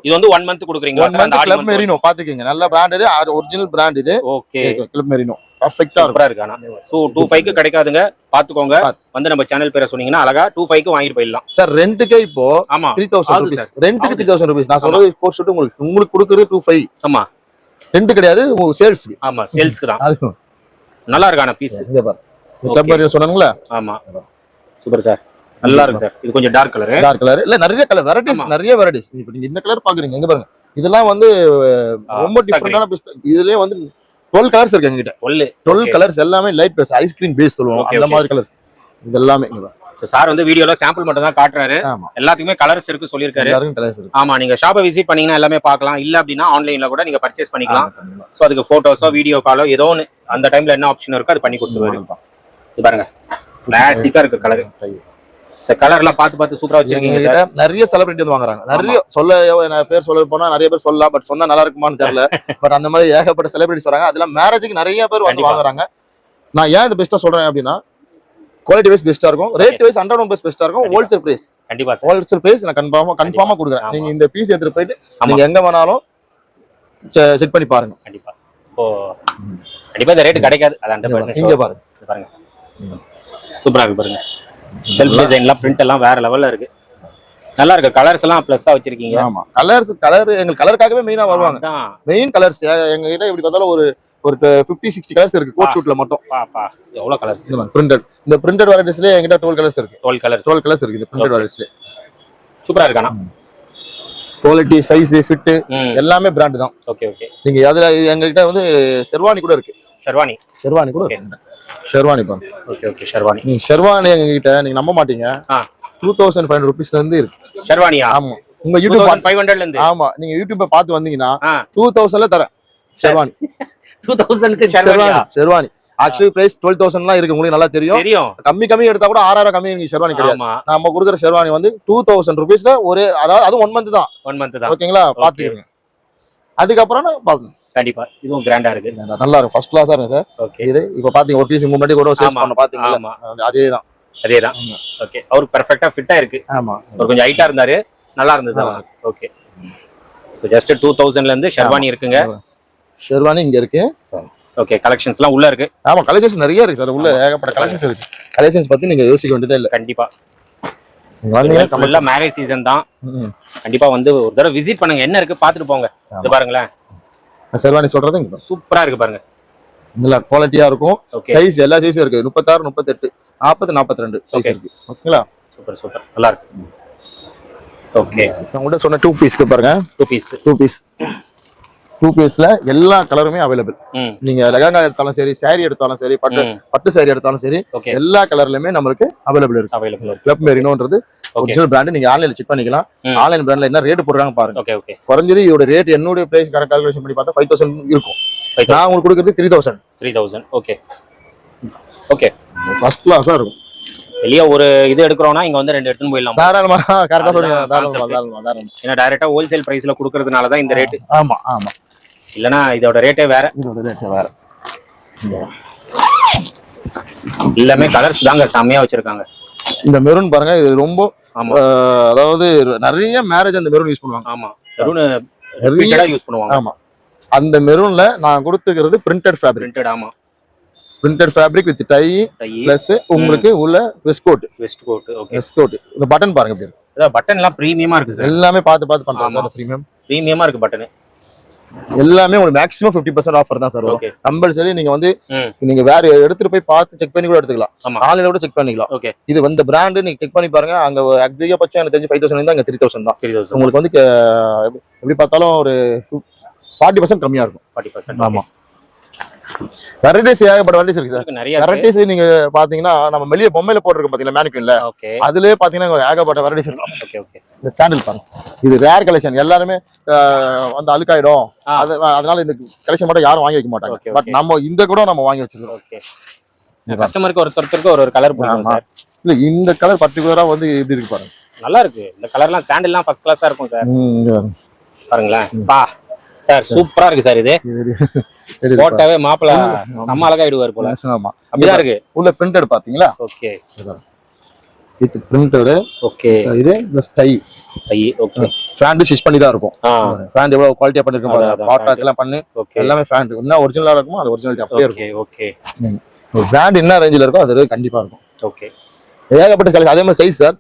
இது வந்து ஒன் மந்த் கொடுக்குறீங்களா? ஒன் மந்த் கிளப் மெரினோ பாத்துக்கீங்க. நல்ல பிராண்டட் ஒரிஜினல் பிராண்ட் இது. ஓகே கிளப் மெரினோ பர்ஃபெக்ட்டா இருக்கும். சூப்பரா இருக்கு ஆனா. சோ டூ ஃபைவ்க்கு கிடைக்காதுங்க. பாத்துக்கோங்க. பாத்து. வந்து நம்ம சேனல் பேரை சொன்னீங்கன்னா அழகா டூ ஃபைவ்க்கு வாங்கிட்டு போயிடலாம். சார் ரெண்டுக்கே இப்போ ஆமா. த்ரீ தௌசண்ட் ருபீஸ் ரெண்டுக்கு த்ரீ தௌசண்ட் ருபீஸ் நான் சொல்றது ஃபோர் ஷூட் உங்களுக்கு. உங்களுக்கு கொடுக்குறது டூ ஃபைவ் ஆமா. ரெண்டு கிடையாது சேல்ஸ்க்கு ஆமா சேல்ஸ்க்கு தான். நல்லா இருக்கு ஆனா பீஸ் இங்க பாரு. சொன்னாங்களா ஆமா. Super sir. நல்லா இருக்கு சார். இது கொஞ்சம் டார்க் கலர் டார்க் கலர் இல்ல நிறைய கலர் வெரைட்டிஸ். நிறைய வெரைட்டிஸ் இப்போ நீங்க இந்த கலர் பாக்குறீங்க எங்க பாருங்க. இதெல்லாம் வந்து ரொம்ப டிஃபரெண்டான இதுலயே வந்து டுவெல் கலர்ஸ் இருக்கு எங்ககிட்ட. ஒல்லு. டுவெல். கலர்ஸ் எல்லாமே light base ice cream base சொல்லுவோம். அந்த. மாதிரி கலர்ஸ் இது எல்லாமே. சார் வந்து வீடியோல சாம்பிள் மட்டும் தான் காட்டுறாரு. எல்லாத்துக்குமே கலர்ஸ் இருக்கு சொல்லியிருக்காரு. ஆமா நீங்க ஷாப்பை விசிட் பண்ணீங்கன்னா எல்லாமே பார்க்கலாம். இல்ல அப்படின்னா ஆன்லைன்ல கூட நீங்க பர்ச்சேஸ் பண்ணிக்கலாம். சோ அதுக்கு போட்டோஸோ வீடியோ காலோ ஏதோ ஒன்று அந்த டைம்ல என்ன ஆப்ஷன் இருக்கோ அது பண்ணி கொடுத்துருவாரு. பாருங்க. கிளாசிக்கா இருக்கு கலர் சார் கலர் எல்லாம் பார்த்து பார்த்து சூப்பரா வச்சிருக்கீங்க சார் நிறைய செலிபிரிட்டி வந்து வாங்குறாங்க. நிறைய சொல்ல பேர் சொல்ல போனா நிறைய பேர் சொல்லலாம் பட் சொன்னா நல்லா இருக்குமான்னு தெரியல. பட் அந்த மாதிரி ஏகப்பட்ட செலிபிரிட்டிஸ் வராங்க. அதெல்லாம் மேரேஜுக்கு நிறைய பேர் வந்து. வாங்குறாங்க. நான் ஏன் இது பெஸ்ட்டா சொல்றேன் அப்படின்னா குவாலிட்டி வைஸ் பெஸ்ட்டா இருக்கும். ரேட் வைஸ் ஹண்ட்ரட் ஒன் பெஸ்டா இருக்கும். ஹோல்சேல் பிரைஸ் கண்டிப்பா ஹோல்சேல் பிரைஸ் நான் கன்ஃபார்மா கன்ஃபார்மா கொடுக்குறேன். நீங்க இந்த பீஸ் எடுத்துட்டு போயிட்டு. நீங்க எங்க வேணாலும் செக் பண்ணி பாருங்க. கண்டிப்பா. இப்போ கண்டிப்பா இந்த ரேட் கிடைக்காது. அது ஹண்ட்ரட் பாருங்க. பாருங்க. சூப்பரா இருக்கு பாருங்க. செல்ஃப் டிசைன்லாம் பிரிண்ட் எல்லாம் வேற லெவல்ல இருக்கு. நல்லா இருக்கு. கலர்ஸ் எல்லாம் பிளஸ்ஸா வச்சிருக்கீங்க. ஆமா. கலர்ஸ் கலர் எங்களுக்கு கலருக்காகவே மெயினா வருவாங்க. மெயின் கலர்ஸ் எங்க கிட்ட இப்படி பார்த்தாலும் ஒரு ஒரு பிப்டி சிக்ஸ்டி கலர்ஸ் இருக்கு. கோட் ஷூட்ல மட்டும். பா பா. எவ்வளவு கலர்ஸ் பிரிண்டட் இந்த பிரிண்டட் வெரைட்டிஸ்ல எங்கிட்ட டுவெல் கலர்ஸ் இருக்கு. டுவெல் கலர்ஸ் டுவெல் கலர்ஸ் இருக்கு இந்த பிரிண்டட். வெரைட்டிஸ்ல சூப்பரா இருக்கானா குவாலிட்டி சைஸ் ஃபிட் எல்லாமே பிராண்ட் தான். ஓகே ஓகே நீங்க அதுல எங்ககிட்ட வந்து ஷெர்வானி கூட இருக்கு. ஷெர்வானி ஷெர்வானி கூட. இருக்கு. ஷெர்வானி பாருங்க ஓகே ஓகே ஷெர்வானி. நீங்க ஷெர்வானி எங்ககிட்ட நீங்க நம்ப மாட்டீங்க. டூ தௌசண்ட் ஃபைவ் ருபீஸ்ல இருந்து இருக்கு. ஷெர்வானியா? ஆமா. உங்க யூடியூப் ஃபைவ் ஹண்ட்ரட்ல இருந்து? ஆமா. நீங்க யூடியூப்பை பார்த்து வந்தீங்கன்னா டூ தௌசண்ட்ல தரேன். ஷெர்வானி. டூ தௌசண்ட்க்கு sherwani sherwani. Actually price twelve தௌசண்ட்லாம் இருக்கு. உங்களுக்கு நல்லா தெரியும். தெரியும். கம்மி கம்மி எடுத்தா கூட ஆறாயிரம் கம்மி நீங்க ஷெர்வானி கிடையாது. நம்ம கொடுக்குற ஷெர்வானி வந்து டூ தௌசண்ட் ருபீஸ்ல ஒரு அதாவது அது ஒன் மந்த் தான். ஒன் மந்த் தான். ஓகேங்களா பாத்துக்கோங்க அதுக்கப்புறம் பாக்கணும் கண்டிப்பா. இதுவும் கிராண்டா இருக்கு. நல்லா இருக்கும். ஃபர்ஸ்ட் கிளாஸா இருக்கும் சார். ஓகே இது இப்ப பாத்தீங்க ஒரு பீஸ் முன்னாடி கூட சேல்ஸ். பண்ண பாத்தீங்களா ஆமா. அதே தான் அதேதான். ஓகே அவருக்கு பெர்ஃபெக்ட்டா ஃபிட்டா இருக்கு. ஆமா. அவர் கொஞ்சம் ஹைட்டா இருந்தாரு. நல்லா இருந்தது ஓகே ஸோ ஜஸ்ட் டூ தௌசண்ட்ல இருந்து ஷெர்வானி இருக்குங்க. ஷெர்வானி இங்க இருக்கு. ஓகே கலெக்ஷன்ஸ்லாம் உள்ள இருக்கு. ஆமா கலெக்ஷன்ஸ் நிறைய இருக்கு சார். உள்ள ஏகப்பட்ட கலெக்ஷன்ஸ் இருக்கு. கலெக்ஷன்ஸ் பத்தி நீங்க யோசிக்க வேண்டியதே இல்ல. கண்டிப்பா. ஃபுல்லா மேரேஜ் சீசன் தான். கண்டிப்பா வந்து ஒரு தடவை விசிட் பண்ணுங்க. என்ன இருக்கு பாத்துட்டு போங்க. இது பாருங்களேன். ஷெர்வானி சொல்றது சூப்பரா இருக்கு பாருங்க. நல்ல குவாலிட்டியா இருக்கும். சைஸ் எல்லா சைஸும் இருக்கு. முப்பத்தாறு முப்பத்தெட்டு நாற்பது நாற்பத்தி ரெண்டு சைஸ். இருக்கு. ஓகேங்களா? Super super. நல்லா இருக்கு. ஓகே நான் கூட சொன்ன டூ பீஸ் பாருங்க. Two piece two piece two பீஸ்ல எல்லா கலருமே அவைலபிள் நீங்க லெகங்கா எடுத்தாலும் சரி saree எடுத்தாலும் சரி பட்டு பட்டு saree எடுத்தாலும் சரி எல்லா கலர்லயுமே நம்மளுக்கு அவைலபிள் இருக்கு. அவைலபிள் கிளப் மெரினோன்றது ஒரிஜினல் பிராண்ட் நீங்க ஆன்லைன்ல செக் பண்ணிக்கலாம். ஆன்லைன் பிராண்ட்ல என்ன ரேட் போடுறாங்க பாருங்க. ஓகே ஓகே குறைஞ்சது இதோட ரேட் என்னுடைய பிரைஸ் கரெக்ட் கால்குலேஷன் பண்ணி பார்த்தா ஃபைவ் தௌசண்ட் இருக்கும். நான் உங்களுக்கு கொடுக்குறது three thousand three thousand okay okay first கிளாஸா இருக்கும். வெளியே ஒரு இது எடுக்கிறோம்னா இங்க வந்து ரெண்டு எடுத்துன்னு போயிடலாம்? தாராளமா கரெக்டா சொல்லுங்க. தாராளமா தாராளமா ஏன்னா டைரக்டா ஹோல்சேல் பிரைஸ்ல கொடுக்கறதுனால தான் இந்த ரேட் ஆமா ஆமா. இல்லனா இதோட ரேட்டே வேற. இதோட ரேட் வேற. எல்லாமே கலர்ஸ் தாங்க செம்மையா வச்சிருக்காங்க. இந்த மெரூன் பாருங்க இது ரொம்ப அதாவது நிறைய மேரேஜ் அந்த மெரூன் யூஸ் பண்ணுவாங்க. ஆமா. மெரூன் ரிப்பீட்டடா யூஸ் பண்ணுவாங்க. ஆமா. அந்த மெரூன்ல நான் கொடுத்துக்கிறது பிரிண்டட் ஃபேப்ரிக் பிரிண்டட் ஆமா. Printed fabric with tie plus உங்களுக்கு உள்ள vest coat vest coat okay vest coat இந்த பட்டன் பாருங்க எப்படி இருக்கு. பட்டன் எல்லாம் பிரீமியமா இருக்கு சார் எல்லாமே பார்த்து பார்த்து பண்றேன் ஆமா. சார் பிரீமியம் பிரீமியமா இருக்கு பட்டன் எல்லாமே உங்களுக்கு மேக்ஸிமம் ஃபிஃப்டி பர்சன்ட் ஆஃபர் தான் சார் வரும். ஓகே கம்பல்சரி நீங்க வந்து நீங்க வேற எடுத்துட்டு போய் பார்த்து செக் பண்ணி கூட எடுத்துக்கலாம். ஆன்லைன்ல கூட செக் பண்ணிக்கலாம். ஓகே இது வந்து பிராண்ட் நீங்க செக் பண்ணி பாருங்க. அங்க அதிகபட்சம் எனக்கு தெரிஞ்சு ஃபைவ் தௌசண்ட் அங்க த்ரீ தௌசண்ட் தான். உங்களுக்கு வந்து எப்படி பார்த்தாலும் ஒரு ஃபார்ட்டி பர்சன்ட் கம்மியா இருக்கும். ஃபார்ட்டி பர்சன்ட் ஆமா. வெரைட்டிஸ் ஏகப்பட்ட வெரைட்டிஸ் இருக்கு சார் இருக்கு, நிறைய இருக்கு. வெரைட்டிஸ் நீங்க பாத்தீங்கன்னா நம்ம வெளிய பொம்மையில போட்டிருக்க பாத்தீங்களா மேனிக்வின்ல ஓகே அதுலயே பாத்தீங்கன்னா ஏகப்பட்ட வெரைட்டிஸ் ஓகே இந்த சாண்டில் பாருங்க. இது ரேர் கலெக்ஷன் எல்லாருமே வந்து அழுக்காயிடும். அது அதனால இந்த கலெக்ஷன் மட்டும் யாரும் வாங்கி வைக்க மாட்டாங்க. பட். நம்ம இந்த கூட நம்ம வாங்கி வச்சிருக்கோம் ஓகே கஸ்டமருக்கு ஒருத்தருக்கு ஒரு ஒரு கலர். சார் இல்ல இந்த கலர் பர்டிகுலரா வந்து எப்படி இருக்கு பாருங்க. நல்லா இருக்கு. இந்த கலர்லாம் சாண்டில்லாம் ஃபர்ஸ்ட் கிளாஸா இருக்கும் சார். பாருங்களேன். பா. சார் சூப்பரா இருக்கு சார் இது. போட்டாவே மாப்பிள செம்ம அழகா இடுவார் போல. ஆமா. அப்படிதான் இருக்கு. உள்ள பிரிண்டட் பாத்தீங்களா? ஓகே. With printed okay. இது ப்ளஸ் டை ஐ ஓகே. ஃபேண்ட் ஸ்டிச் பண்ணி தான் இருக்கும். ஃபேண்ட் எவ்வளவு குவாலிட்டியா பண்ணிருக்கோம் பாருங்க. பாட்டாக் எல்லாம் பண்ணி. எல்லாமே ஃபேண்ட் என்ன ஒரிஜினலா இருக்குமோ அது ஒரிஜினாலிட்டி அப்படியே இருக்கும். ஓகே. ஓகே ஒரு பிராண்ட் என்ன ரேஞ்சில் இருக்கோ அது கண்டிப்பா இருக்கும். ஓகே. ஏகப்பட்ட கலெக்ஷன் அதே மாதிரி சைஸ் சார்.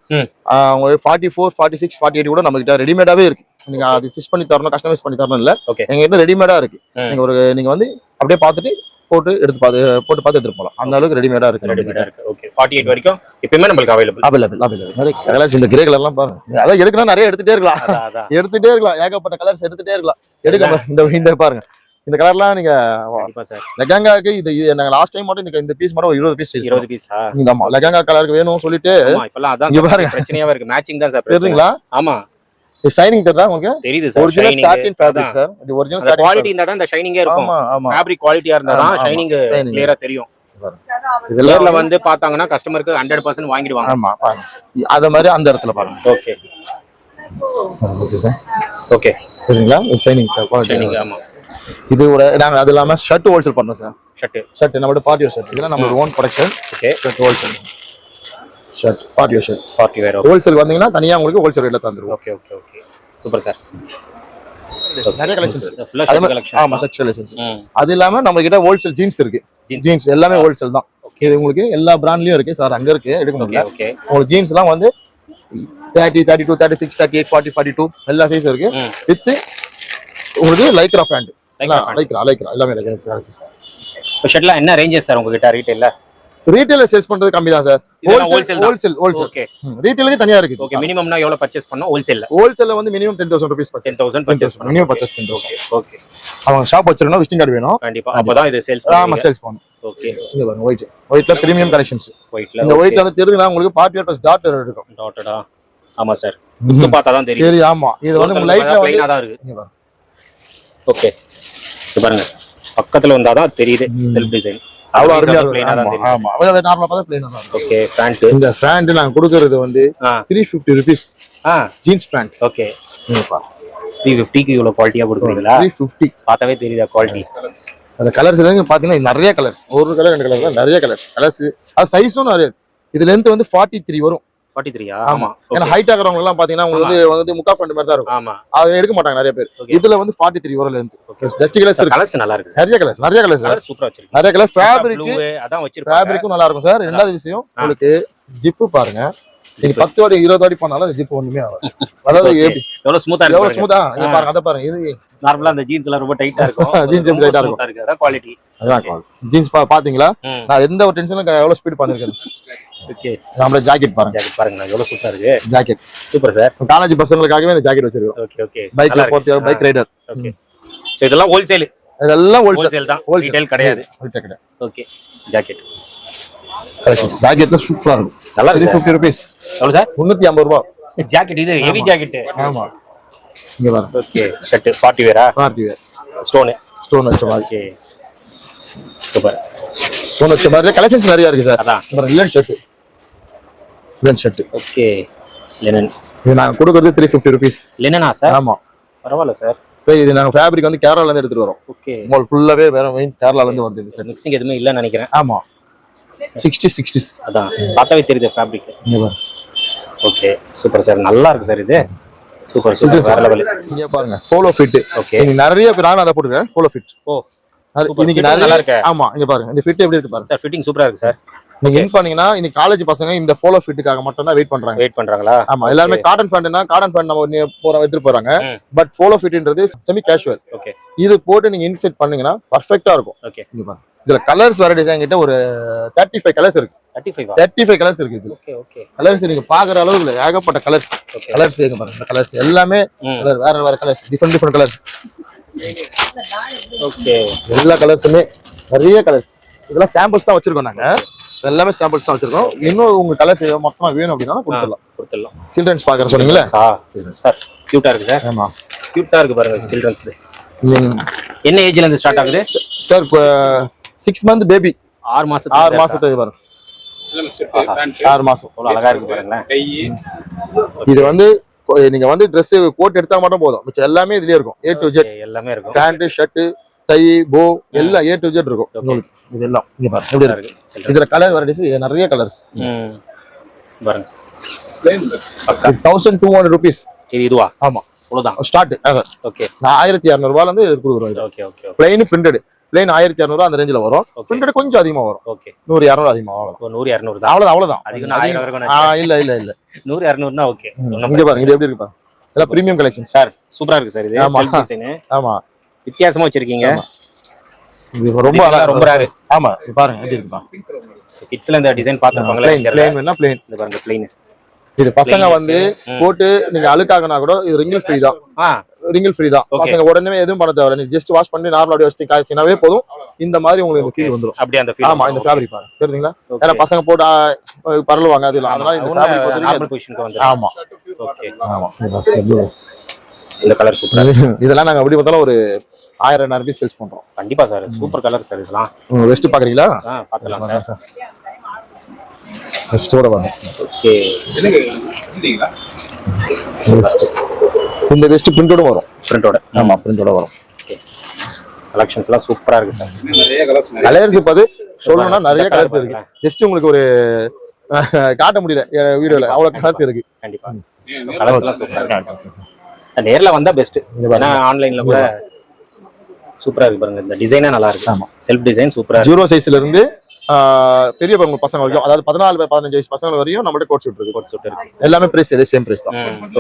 உங்களுக்கு forty four forty six forty eight கூட நம்ம கிட்ட ரெடிமேடாவே இருக்கு. நீங்க அது ஸ்டிச் பண்ணி தரணும் கஸ்டமைஸ் பண்ணி தரணும் இல்ல. எங்க கிட்ட ரெடிமேடா இருக்கு. நீங்க ஒரு நீங்க வந்து அப்படியே பார்த்துட்டு போட்டு எடுத்து பார்த்து போட்டு பார்த்து எடுத்துட்டு போகலாம் அந்த அளவுக்கு ரெடிமேடா இருக்கு ரெடிமேடா இருக்கு. ஓகே 48 வரைக்கும் இப்பயுமே நம்மளுக்கு அவைலபிள் அவைலபிள் அவைலபிள் கலர்ஸ் இந்த கிரே கலர்லாம் பாருங்க. அதான் எடுக்கணும் நிறைய எடுத்துட்டே இருக்கலாம். எடுத்துட்டே இருக்கலாம். ஏகப்பட்ட கலர்ஸ் எடுத்துட்டே இருக்கலாம். எடுக்க இந்த இந்த பாருங்க. இந்த கலர்லாம் நீங்க லெகங்காக்கு இது நாங்க லாஸ்ட் டைம் மட்டும் இந்த இந்த பீஸ் மட்டும் ஒரு இருபது பீஸ் இருபது பீஸா ஆமா லெகங்கா கலருக்கு வேணும்னு சொல்லிட்டு. பிரச்சனையாவே இருக்கு. மேட்சிங் தான் சார் பிரச்சனை. தெரியுதுங்களா? ஆமா. ஷைனிங் தெரியுதா உங்களுக்கு? தெரியுது sir. Original satin fabric sir. இது ஒரிஜினல் சாட்டின் குவாலிட்டி இருந்தா தான் இந்த ஷைனிங்கே இருக்கும். ஆமா ஆமா. ஃபேப்ரிக் குவாலிட்டியா இருந்தா தான். ஷைனிங். கிளியரா தெரியும். நேர்ல வந்து பார்த்தாங்கன்னா கஸ்டமருக்கு ஹண்ட்ரட் பர்சன்ட் வாங்கிடுவாங்க. ஆமா அத மாதிரி அந்த இடத்துல பாருங்க. ஓகே ஓகே சரிங்களா ஷைனிங் ஆமா. இது ஒரு நாங்க அது இல்லாம ஷர்ட் ஹோல்சேல் பண்றோம் சார் ஷர்ட் ஷர்ட் நம்மளோட பார்ட்டி ஷர்ட் இதெல்லாம் நம்மளோட own production okay shirt wholesale shirt party shirt party வேற ஹோல்சேல் வந்தீங்கன்னா தனியா உங்களுக்கு ஹோல்சேல் ரேட்ல தந்துருவோம். Okay okay okay super sir நிறைய கலெக்ஷன்ஸ் ஃபுல்லா அதே ஷர்ட் மாதிரி கலெக்ஷன் ஆமா செக்ஸ் கலெக்ஷன்ஸ் அது இல்லாம நம்ம கிட்ட ஹோல்சேல் ஜீன்ஸ் இருக்கு. ஜீன்ஸ் எல்லாமே ஹோல்சேல் தான். இது உங்களுக்கு எல்லா பிராண்ட்லயும் இருக்கு சார் அங்க இருக்கு எடுக்கணும் ஓகே ஓகே உங்களுக்கு ஜீன்ஸ்லாம் வந்து thirty thirty two thirty six thirty eight forty forty two எல்லா சைஸ் இருக்கு. வித் உங்களுக்கு லைக்ரா பேண்ட் லைக்ரா லைக்ரா எல்லாமே இப்போ ஷர்ட்லாம் என்ன ரேஞ்சஸ் சார் உங்ககிட்ட ரீட்டைல்ல ரீட்டைல சேல்ஸ் பண்றது கம்மி தான் sir wholesale. Wholesale wholesale okay ரீட்டைலுக்கு தனியா இருக்கு ஓகே மினிமம்னா எவ்வளவு பர்ச்சேஸ் பண்ணோம் ஹோல்சேல்ல ஹோல்சேல்ல வந்து minimum ten thousand rupees ten thousand purchase பண்ணோம் minimum purchase ten thousand okay அவங்க ஷாப் வச்சிருக்கணும் விசிட்டிங் கார்டு வேணும். கண்டிப்பா. அப்பதான் இது சேல்ஸ் ஆமா சேல்ஸ் பண்ணணும். ஓகே இங்க பாருங்க ஒயிட் ஒயிட்ல பிரீமியம் கலெக்ஷன்ஸ் ஒயிட்ல இந்த ஒயிட்ல வந்து தெரியுதுன்னா உங்களுக்கு பார்ட்டி வேர் ப்ளஸ் டாட்டர் இருக்கும். டாட்டடா ஆமா சார் இது பார்த்தா தான் தெரியும். சரி ஆமா. இது வந்து லைட்ல வந்து தான் இருக்கு. ஓகே பாருங்க. பக்கத்துல வந்தா தான் தெரியுது செல்ஃப் டிசைன் அவ்வளவு அருமையா இருக்கும் ஆமா ஆமா. நார்மலா பார்த்தா பிளைனா தான் இருக்கும் ஓகே பேண்ட் இந்த பேண்ட் நாங்க கொடுக்கறது வந்து ஆ. த்ரீ ஃபிஃப்டி ருபீஸ் ஆ. ஜீன்ஸ் பேண்ட் ஓகே த்ரீ ஃபிஃப்டிக்கு இவ்வளோ குவாலிட்டியா கொடுக்குறீங்களா? த்ரீ ஃபிஃப்டி பார்த்தாவே தெரியுதா குவாலிட்டி அந்த கலர்ஸ் பாத்தீங்கன்னா நிறைய கலர்ஸ் ஒரு கலர் ரெண்டு கலர் நிறைய கலர்ஸ் கலர்ஸ் அது சைஸும் நிறைய. இது லென்த் வந்து ஃபார்ட்டி த்ரீ வரும். ஃபார்ட்டி த்ரீயா ஆமா. ஏன்னா ஹைட் ஆகிறவங்க எல்லாம் பாத்தீங்கன்னா உங்களுக்கு வந்து வந்து முக்கா ஃபண்ட் மாதிரி தான் இருக்கும். ஆமா. அது எடுக்க மாட்டாங்க நிறைய பேர். இதுல வந்து ஃபார்ட்டி த்ரீ வரும் லென்த் ஜஸ்ட் கலர்ஸ் கலர்ஸ் நல்லா இருக்கு நிறைய கலர்ஸ் நிறைய கலர்ஸ் கலர் சூப்பரா வச்சிருக்கீங்க நிறைய கலர் ஃபேப்ரிக் அதான் வச்சிருப்பாங்க. ஃபேப்ரிக்கும் நல்லா இருக்கும் சார். ரெண்டாவது விஷயம் உங்களுக்கு ஜிப்பு பாருங்க. நீங்க பத்து வாடி இருபது வாடி பண்ணாலும் அந்த ஜிப் ஒண்ணுமே ஆகாது. அதாவது எவ்வளவு ஸ்மூத்தா எவ்வளவு ஸ்மூத்தா பாருங்க அதை பாருங்க. இது நார்மலா அந்த ஜீன்ஸ் எல்லாம் ரொம்ப டைட்டா இருக்கும். Jeans ரொம்ப tight ஆ smooth ஆ இருக்கு அதான் குவாலிட்டி அதான் ஜீன்ஸ் பாத்தீங்களா? நான் எந்த ஒரு டென்ஷனும் எவ்வளவு ஸ்பீட் பண்ணிருக்கேன் ஓகே நம்மள ஜாக்கெட் பாருங்க. ஜாக்கெட் பாருங்க எவ்வளவு சூப்பரா இருக்கு. ஜாக்கெட் சூப்பர் சார் காலேஜ் பசங்களுக்காகவே இந்த ஜாக்கெட் வச்சிருக்கோம். ஓகே ஓகே பைக்ல போறது பைக் ரைடர் ஓகே சோ இதெல்லாம் ஹோல்சேல் இதெல்லாம் ஹோல்சேல் தான். ரீட்டைல் கிடையாது. கிடையாது. ஓகே ஜாக்கெட் ஜாக்கெட்ல சூப்பரா இருக்கும். நல்லா இருக்கு ஃபிஃப்டி ருபீஸ் எவ்வளவு சார் முன்னூத்தி ஐம்பது ரூபா. ஜாக்கெட் இது ஹெவி ஜாக்கெட் ஆமா. இங்க பாருங்க ஓகே ஷர்ட் பார்ட்டி வேரா பார்ட்டி வேர் ஸ்டோனு ஸ்டோன் வச்ச மாதிரி. ஓகே சூப்பர் ஸ்டோன் வச்ச மாதிரி. கலெக்ஷன்ஸ் நிறைய இருக்கு சார் அதான். Linen shirt linen shirt okay linen இது நாங்க கொடுக்கறது த்ரீ ஃபிஃப்டி ருபீஸ் லெனனா சார் ஆமா. பரவாயில்ல சார் இது நாங்க ஃபேப்ரிக் வந்து கேரளால இருந்து எடுத்துட்டு வரோம். ஓகே உங்களுக்கு ஃபுல்லாவே வேற மெயின் கேரளால இருந்து வருது ஷர்ட் மிக்சிங் எதுவுமே இல்லைன்னு நினைக்கிறேன். ஆமா. சிக்ஸ்டி சிக்ஸ்டிஸ் அதான். பார்த்தாவே தெரியுது ஃபேப்ரிக் இங்க பாருங்க ஓகே சூப்பர் சார் நல்லா இருக்கு சார் இது. சூப்பர் சூப்பர் வேற லெவல் இங்க பாருங்க. போலோ ஃபிட் ஓகே இன்னைக்கு நிறைய பேர் நானும் அதை போட்டுருக்கேன். Polo fit oh. இன்னைக்கு நல்லா இருக்கு. ஆமா இங்க பாருங்க. இந்த ஃபிட் எப்படி இருக்கு பாருங்க. சார் ஃபிட்டிங் சூப்பரா இருக்கு சார் நீங்க இன் பண்ணீங்கன்னா இன்னைக்கு காலேஜ் பசங்க இந்த போலோ ஃபிட்டுக்காக மட்டும் தான் வெயிட் பண்றாங்க. வெயிட் பண்றாங்களா? ஆமா எல்லாருமே காட்டன் பேண்ட்னா காட்டன் பேண்ட் நம்ம போற எடுத்துட்டு போறாங்க. பட் போலோ ஃபிட்ன்றது செமி கேஷுவல் ஓகே இது போட்டு நீங்க இன்செட் பண்ணீங்கன்னா பர்ஃபெக்டா இருக்கும். ஓகே இதுல கலர்ஸ் வர டிசைன் கிட்ட ஒரு தேர்ட்டி ஃபைவ் கலர்ஸ் இருக்கு தேர்ட்டி ஃபைவ் கலர்ஸ் இருக்கு இது கலர்ஸ் நீங்க பாக்குற அளவுக்கு ஏகப்பட்ட கலர்ஸ் கலர்ஸ் எங்க பாருங்க இந்த கலர்ஸ் எல்லாமே colour வேற வேற colours different different colours okay எல்லா கலர்ஸுமே நிறைய கலர்ஸ் இதெல்லாம் சாம்பிள்ஸ் தான் வச்சிருக்கோம் நாங்க. எல்லாமே சாம்பிள்ஸ் தான் வச்சிருக்கோம். இன்னும் உங்க கலர்ஸ் மொத்தமா வேணும் அப்படின்னா கொடுத்துடலாம். கொடுத்துடலாம். சில்ட்ரன்ஸ் பாக்குறேன் சொன்னீங்களா சார் சார் கியூட்டா இருக்கு சார். ஆமா. கியூட்டா இருக்கு பாருங்க சில்ட்ரன்ஸ் என்ன ஏஜ்ல இருந்து ஸ்டார்ட் ஆகுது? சார் இப்போ சிக்ஸ் மந்த் பேபி ஆறு மாசத்துக்கு ஆறு மாசத்து இது பாருங்க. ஆறு மாசம். அழகா இருக்கு பாருங்களேன். இது வந்து நீங்க வந்து Dress கோட் எடுத்தா மட்டும் போதும். மிச்சம் எல்லாமே இதுலயே இருக்கும். ஏ டு ஜெட் எல்லாமே இருக்கும். பேண்ட் ஷர்ட் டை போ எல்லாம் ஏ டு ஜெட் இருக்கும். உங்களுக்கு. இது எல்லாம் இங்க பாருங்க. எப்படி இருக்கு. இதுல கலர் வெரைட்டிஸ் நிறைய கலர்ஸ். பாருங்க. தௌசண்ட் டூ ஹண்ட்ரட் ருபீஸ் இது இதுவா? ஆமா. அவ்வளவுதான் ஸ்டார்ட் ஓகே நான் ஆயிரத்தி இரநூறுபால இருந்து இது. கொடுக்குறோம் okay okay plain printed plain ஆயிரத்தி இரநூறுவா அந்த ரேஞ்சில் வரும். பிரிண்டட் கொஞ்சம் அதிகமா வரும். ஓகே நூறு இரநூறு அதிகமா இப்போ நூறு இரநூறு தான் அவ்வளவுதான் அவ்வளவுதான். அதிகம் இல்ல இல்ல இல்ல. நூறு இரநூறுனா ஓகே இங்க பாருங்க இது எப்படி இருக்கு பாருங்க. இதெல்லாம் பிரீமியம் கலெக்ஷன்ஸ் சார் சூப்பரா இருக்கு சார் இது. ஆமா. வித்தியாசமா வச்சிருக்கீங்க. ரொம்ப ரொம்ப ரேரு ஆமா பாருங்க எப்படி இருக்கு பாருங்க கிட்ஸ்ல இந்த டிசைன் பார்த்துருப்பாங்களே பிளைன் பிளைன் வேணா பிளைன் இந்த பாருங்க பிளைன் இது பசங்க வந்து போட்டு நீங்க அழுக்காகனா கூட இது ரிங்கிள் ஃப்ரீ தான். ரிங்கிள் ஃப்ரீ தான். பசங்க உடனே எதுவும் பண்ண தேவையில்ல. நீங்க ஜஸ்ட் வாஷ் பண்ணி நார்மல் அப்படியே வச்சு காய்ச்சினாவே போதும். இந்த மாதிரி உங்களுக்கு ஃபீல் வந்துரும். அப்படியே அந்த ஃபீல் ஆமா இந்த ஃபேப்ரிக் பாருங்க. தெரியுங்களா. ஏன்னா பசங்க போட்டு பரலுவாங்க அது இல்ல. அதனால இந்த ஃபேப்ரிக் ஆமா. ஓகே ஆமா. இந்த கலர் சூப்பரா இதெல்லாம் நாங்க எப்படி பார்த்தாலும் ஒரு ஆயிரம் ரெண்டாயிரம் பீஸ் சேல்ஸ் பண்றோம். கண்டிப்பா சார் சூப்பர் கலர் சார் இதெல்லாம். வெஸ்ட் பாக்குறீங்களா ஆ பார்க்கலாம் சார் வெஸ்டோட வாங்க. ஓகே. இந்த வெஸ்ட் பிரிண்டோடும் வரும். பிரிண்டோட ஆமா பிரிண்டோட வரும். கலெக்ஷன்ஸ் எல்லாம் சூப்பரா இருக்கு சார் கலர்ஸ் இப்ப அது சொல்லணும்னா நிறைய கலர்ஸ் இருக்கு. ஜஸ்ட் உங்களுக்கு ஒரு காட்ட முடியல வீடியோல. அவ்வளவு கலர்ஸ் இருக்கு. கண்டிப்பா. கலர்ஸ் எல்லாம் சூப்பரா இருக்கு. நேர்ல வந்தா பெஸ்ட் ஏன்னா ஆன்லைன்ல கூட சூப்பரா இருக்கு பாருங்க. இந்த டிசைனே நல்லா இருக்கு. ஆமா. செல்ஃப் டிசைன் சூப்பரா ஜீரோ சைஸ்ல இருந்து பெரிய பசங்க வரைக்கும் அதாவது பதினாலு பதினஞ்சு வயசு பசங்க வரையும் நம்மள்ட்ட கோட் ஷூட் இருக்கு கோட் சூட் இருக்கு. எல்லாமே பிரைஸ் இதே சேம் பிரைஸ் தான்.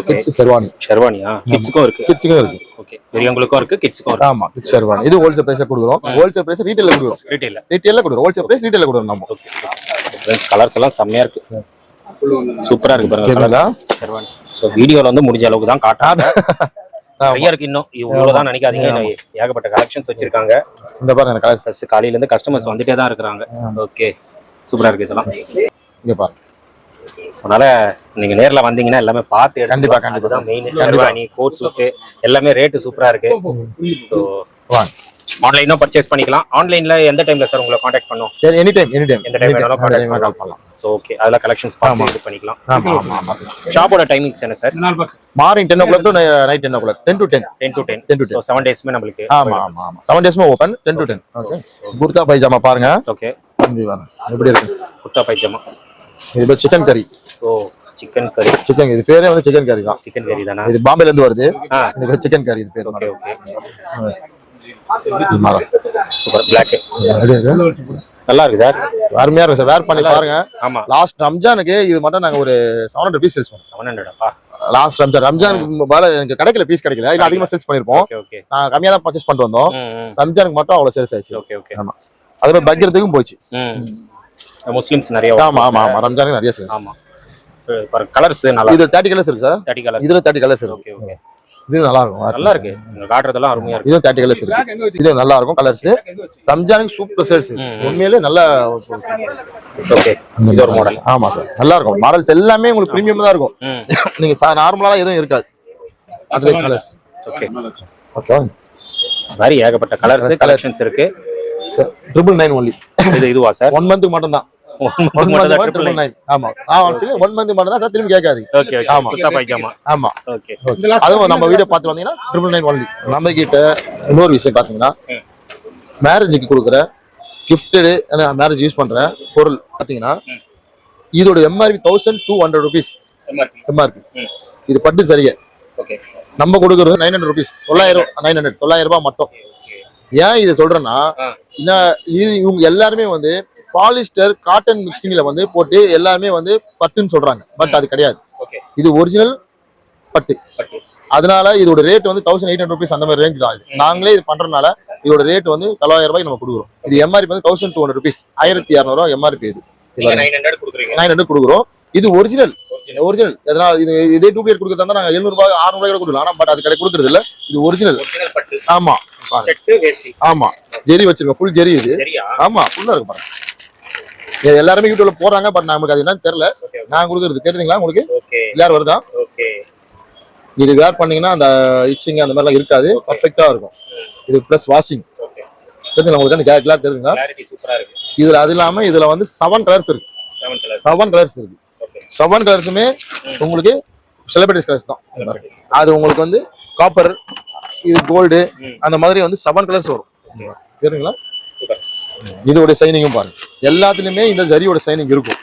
கிட்ஸ் செர்வானி ஷெர்வானியா கிட்ஸுக்கும் இருக்கு. கிட்ஸுக்கும் இருக்கு. ஓகே பெரியவங்களுக்கும் இருக்கு கிட்ஸுக்கும் இருக்கு. ஆமா கிட்ஸ் செர்வானி இது ஹோல்சேல் பிரைஸ்ல கொடுக்குறோம். ஹோல்சேல் பிரைஸ் ரீட்டைல கொடுக்குறோம். ரீட்டைல ரீட்டைல கொடுக்குறோம். ஹோல்சேல் பிரைஸ் ரீட்டைல கொடுக்குறோம் நம்ம. கலர்ஸ் எல்லாம் செம்மையா இருக்கு. சூப்பரா இருக்கு பாருங்க ஸோ வீடியோல வந்து முடிஞ்ச அளவுக்கு தான் காட்டாங்க நிறைய இருக்கு இன்னும் இவ்வளவுதான் நினைக்காதீங்க. ஏகப்பட்ட கலெக்ஷன்ஸ் வச்சிருக்காங்க. இந்த பாருங்க ப்ளஸ் காலையில இருந்து கஸ்டமர்ஸ் வந்துட்டே தான் இருக்கிறாங்க. ஓகே சூப்பரா இருக்கு இதெல்லாம். இங்க பாருங்க. அதனால நீங்க நேர்ல வந்தீங்கன்னா எல்லாமே பார்த்து கண்டிப்பா. கண்டிப்பா. மெயின் கோட் சூட் எல்லாமே ரேட்டு சூப்பரா இருக்கு. ஸோ வாங்க. ஆன்லைனும் பர்ச்சேஸ் பண்ணிக்கலாம். ஆன்லைன்ல எந்த டைம்ல சார் உங்களை காண்டாக்ட் பண்ணும்? எனி டைம் எனி டைம் எந்த டைம் வேணாலும் காண்டாக்ட் கால் பண்ணலாம். பண்ணலாம். ஸோ ஓகே அதில் கலெக்ஷன்ஸ் பார்த்து இது பண்ணிக்கலாம். ஆமா ஆமா ஆமா. ஷாப்போட டைமிங்ஸ் என்ன sir morning ten o'clock to night ten o'clock ten to ten ten to ten 10 to 10. So seven டேஸ்மே நம்மளுக்கு ஆமா ஆமா ஆமா. Seven டேஸ்மே open ten to ten okay kurta pyjama பாருங்க. ஓகே எப்படி இருக்கு? குர்தா பைஜாமா இது பேர் சிக்கன் கறி ஓ சிக்கன் கறி சிக்கன் இது பேரே வந்து சிக்கன் கறி தான். சிக்கன் கறி தானே? இது பாம்பேல இருந்து வருது. ஆ. இந்த பேர் சிக்கன் கறி இது பேர். Okay okay black? நல்லா இருக்கு சார். அருமையா இருக்கு சார். வேர் பண்ணி பாருங்க. ஆமா. லாஸ்ட் ரம்ஜானுக்கு இது மட்டும் நாங்க ஒரு செவன் ஹண்ட்ரட் பீஸ் சேல்ஸ் பண்ணோம் செவன் ஹண்ட்ரடப்பா லாஸ்ட் ரம்ஜான். ரம்ஜானுக்கு மேல எனக்கு கிடைக்கல பீஸ் கிடைக்கல. இல்ல அதிகமா சேல்ஸ் பண்ணிருப்போம். நான் கம்மியா தான் பர்ச்சேஸ் பண்ணிட்டு வந்தோம். ரம்ஜானுக்கு மட்டும் அவ்வளவு சேல்ஸ் ஆயிடுச்சு. ஓகே ஓகே ஆமா. அதே மாதிரி பக்ரீத்துக்கும் போச்சு. முஸ்லிம்ஸ் நிறைய ஆமா ஆமா ஆமா. ரம்ஜானுக்கு நிறைய சேல்ஸ் ஆமா. கலர்ஸ் நல்லா இது தேர்ட்டி கலர்ஸ் இருக்கு சார். தேர்ட்டி கலர்ஸ் இதுல தேர்ட்டி கலர்ஸ் இருக்கு. ஓகே ஓகே இது நல்லா இருக்கும் நல்லா இருக்கு காட்டுறதெல்லாம் அருமையா இருக்கு. இதுவும் தேர்ட்டி கலர்ஸ் இருக்கு. இது நல்லா இருக்கும் கலர்ஸ் ரம்ஜானுக்கு சூப்பர் சேல்ஸ் உண்மையிலே நல்ல ஓகே இது ஒரு மாடல் ஆமா சார். நல்லா இருக்கும் மாடல்ஸ் எல்லாமே உங்களுக்கு பிரீமியம் தான் இருக்கும். நீங்க நார்மலா எதுவும் இருக்காது. அது கலர்ஸ் ஓகே ஓகே மாதிரி ஏகப்பட்ட கலர்ஸ் கலெக்ஷன்ஸ் இருக்கு. சார் ட்ரிபிள் நைன் ஒன்லி இது இதுவா சார் ஒன் மந்த்துக்கு மட்டும் தான் ஒன் மந்த் ட்ரிபிள் நைன் ஆமா. ஆ ஆக்சுவலி ஒன் மந்த் மட்டும் தான் சார் திரும்பி கேட்காது ஓகே ஆமா. ஆமா. ஓகே. அதுவும் நம்ம வீடியோ பார்த்து வந்தீங்கன்னா ட்ரிபிள் நைன் ஒன்லி நம்ம கிட்ட இன்னொரு விஷயம் பாத்தீங்கன்னா. மேரேஜுக்கு கொடுக்குற கிஃப்டடு மேரேஜ் யூஸ் பண்ற பொருள் பாத்தீங்கன்னா இதோட MRP thousand two hundred rupees MRP. இது பட்டு சரிகை ஓகே நம்ம கொடுக்குறது நைன் ஹண்ட்ரட் ருபீஸ் தொள்ளாயிரம் நைன் ஹண்ட்ரட் தொள்ளாயிரம் ரூபாய் மட்டும். ஏன் இதை சொல்றேன்னா ஆ. என்ன இது இவங்க எல்லாருமே வந்து பாலிஸ்டர் காட்டன் மிக்சிங்ல வந்து போட்டு எல்லாருமே வந்து பட்டுன்னு சொல்றாங்க. பட் அது கிடையாது. இது ஒரிஜினல் பட்டு. அதனால இதோட ரேட் வந்து தௌசண்ட் எயிட் ஹண்ட்ரட் ருபீஸ் அந்த மாதிரி ரேஞ்ச் தான் இது. நாங்களே இது பண்றதுனால இதோட ரேட் வந்து தொள்ளாயிரம் ரூபாய் நம்ம கொடுக்குறோம். இது எம்ஆர்பி வந்து தௌசண்ட் டூ ஹண்ட்ரட் ருபீஸ் ஆயிரத்தி இரநூறுவா எம்ஆர்பி இது. நீங்க நைன் ஹண்ட்ரட் கொடுக்குறோம். இது ஒரிஜினல். ஒரிஜினல். எதனால இது இதே டூப்ளிகேட் கொடுக்கறதா நாங்க எழுநூறு ரூபாய் அறுநூறு ரூபாய் கொடுக்கலாம். ஆனா பட் அது கடை கொடுக்கறது இல்ல. இது ஒரிஜினல். ஆமா. ஆமா. ஜெரி வச்சிருக்கோம். ஃபுல் ஜெரி இது. ஆமா. ஃபுல்லா இருக்கு பாருங்க. எல்லாருமே யூடியூப்ல போறாங்க பட் நமக்கு அது என்னன்னு தெரியல. நான் கொடுக்குறது தெரியுதுங்களா உங்களுக்கு? கிளியர் வருதா? இது வேர் பண்ணீங்கன்னா அந்த இச்சிங் அந்த மாதிரிலாம் இருக்காது. பர்ஃபெக்டா இருக்கும். இது ப்ளஸ் வாஷிங் ஓகே தெரியுதுங்களா உங்களுக்கு? அந்த கிளியர் தெரியுதுங்களா? இதுல அது இல்லாம இதுல வந்து செவன் கலர்ஸ் இருக்கு. செவன் கலர் செவன் கலர்ஸ் இருக்கு. செவன் கலர்ஸுமே உங்களுக்கு செலிபிரிட்டிஸ் கலர்ஸ் தான். அது உங்களுக்கு வந்து காப்பர் இது கோல்டு ம். அந்த மாதிரி வந்து செவன் கலர்ஸ் வரும். தெரியுங்களா இதோட சைனிங்கும் பாருங்க. எல்லாத்துலயுமே இந்த ஜரியோட சைனிங் இருக்கும்.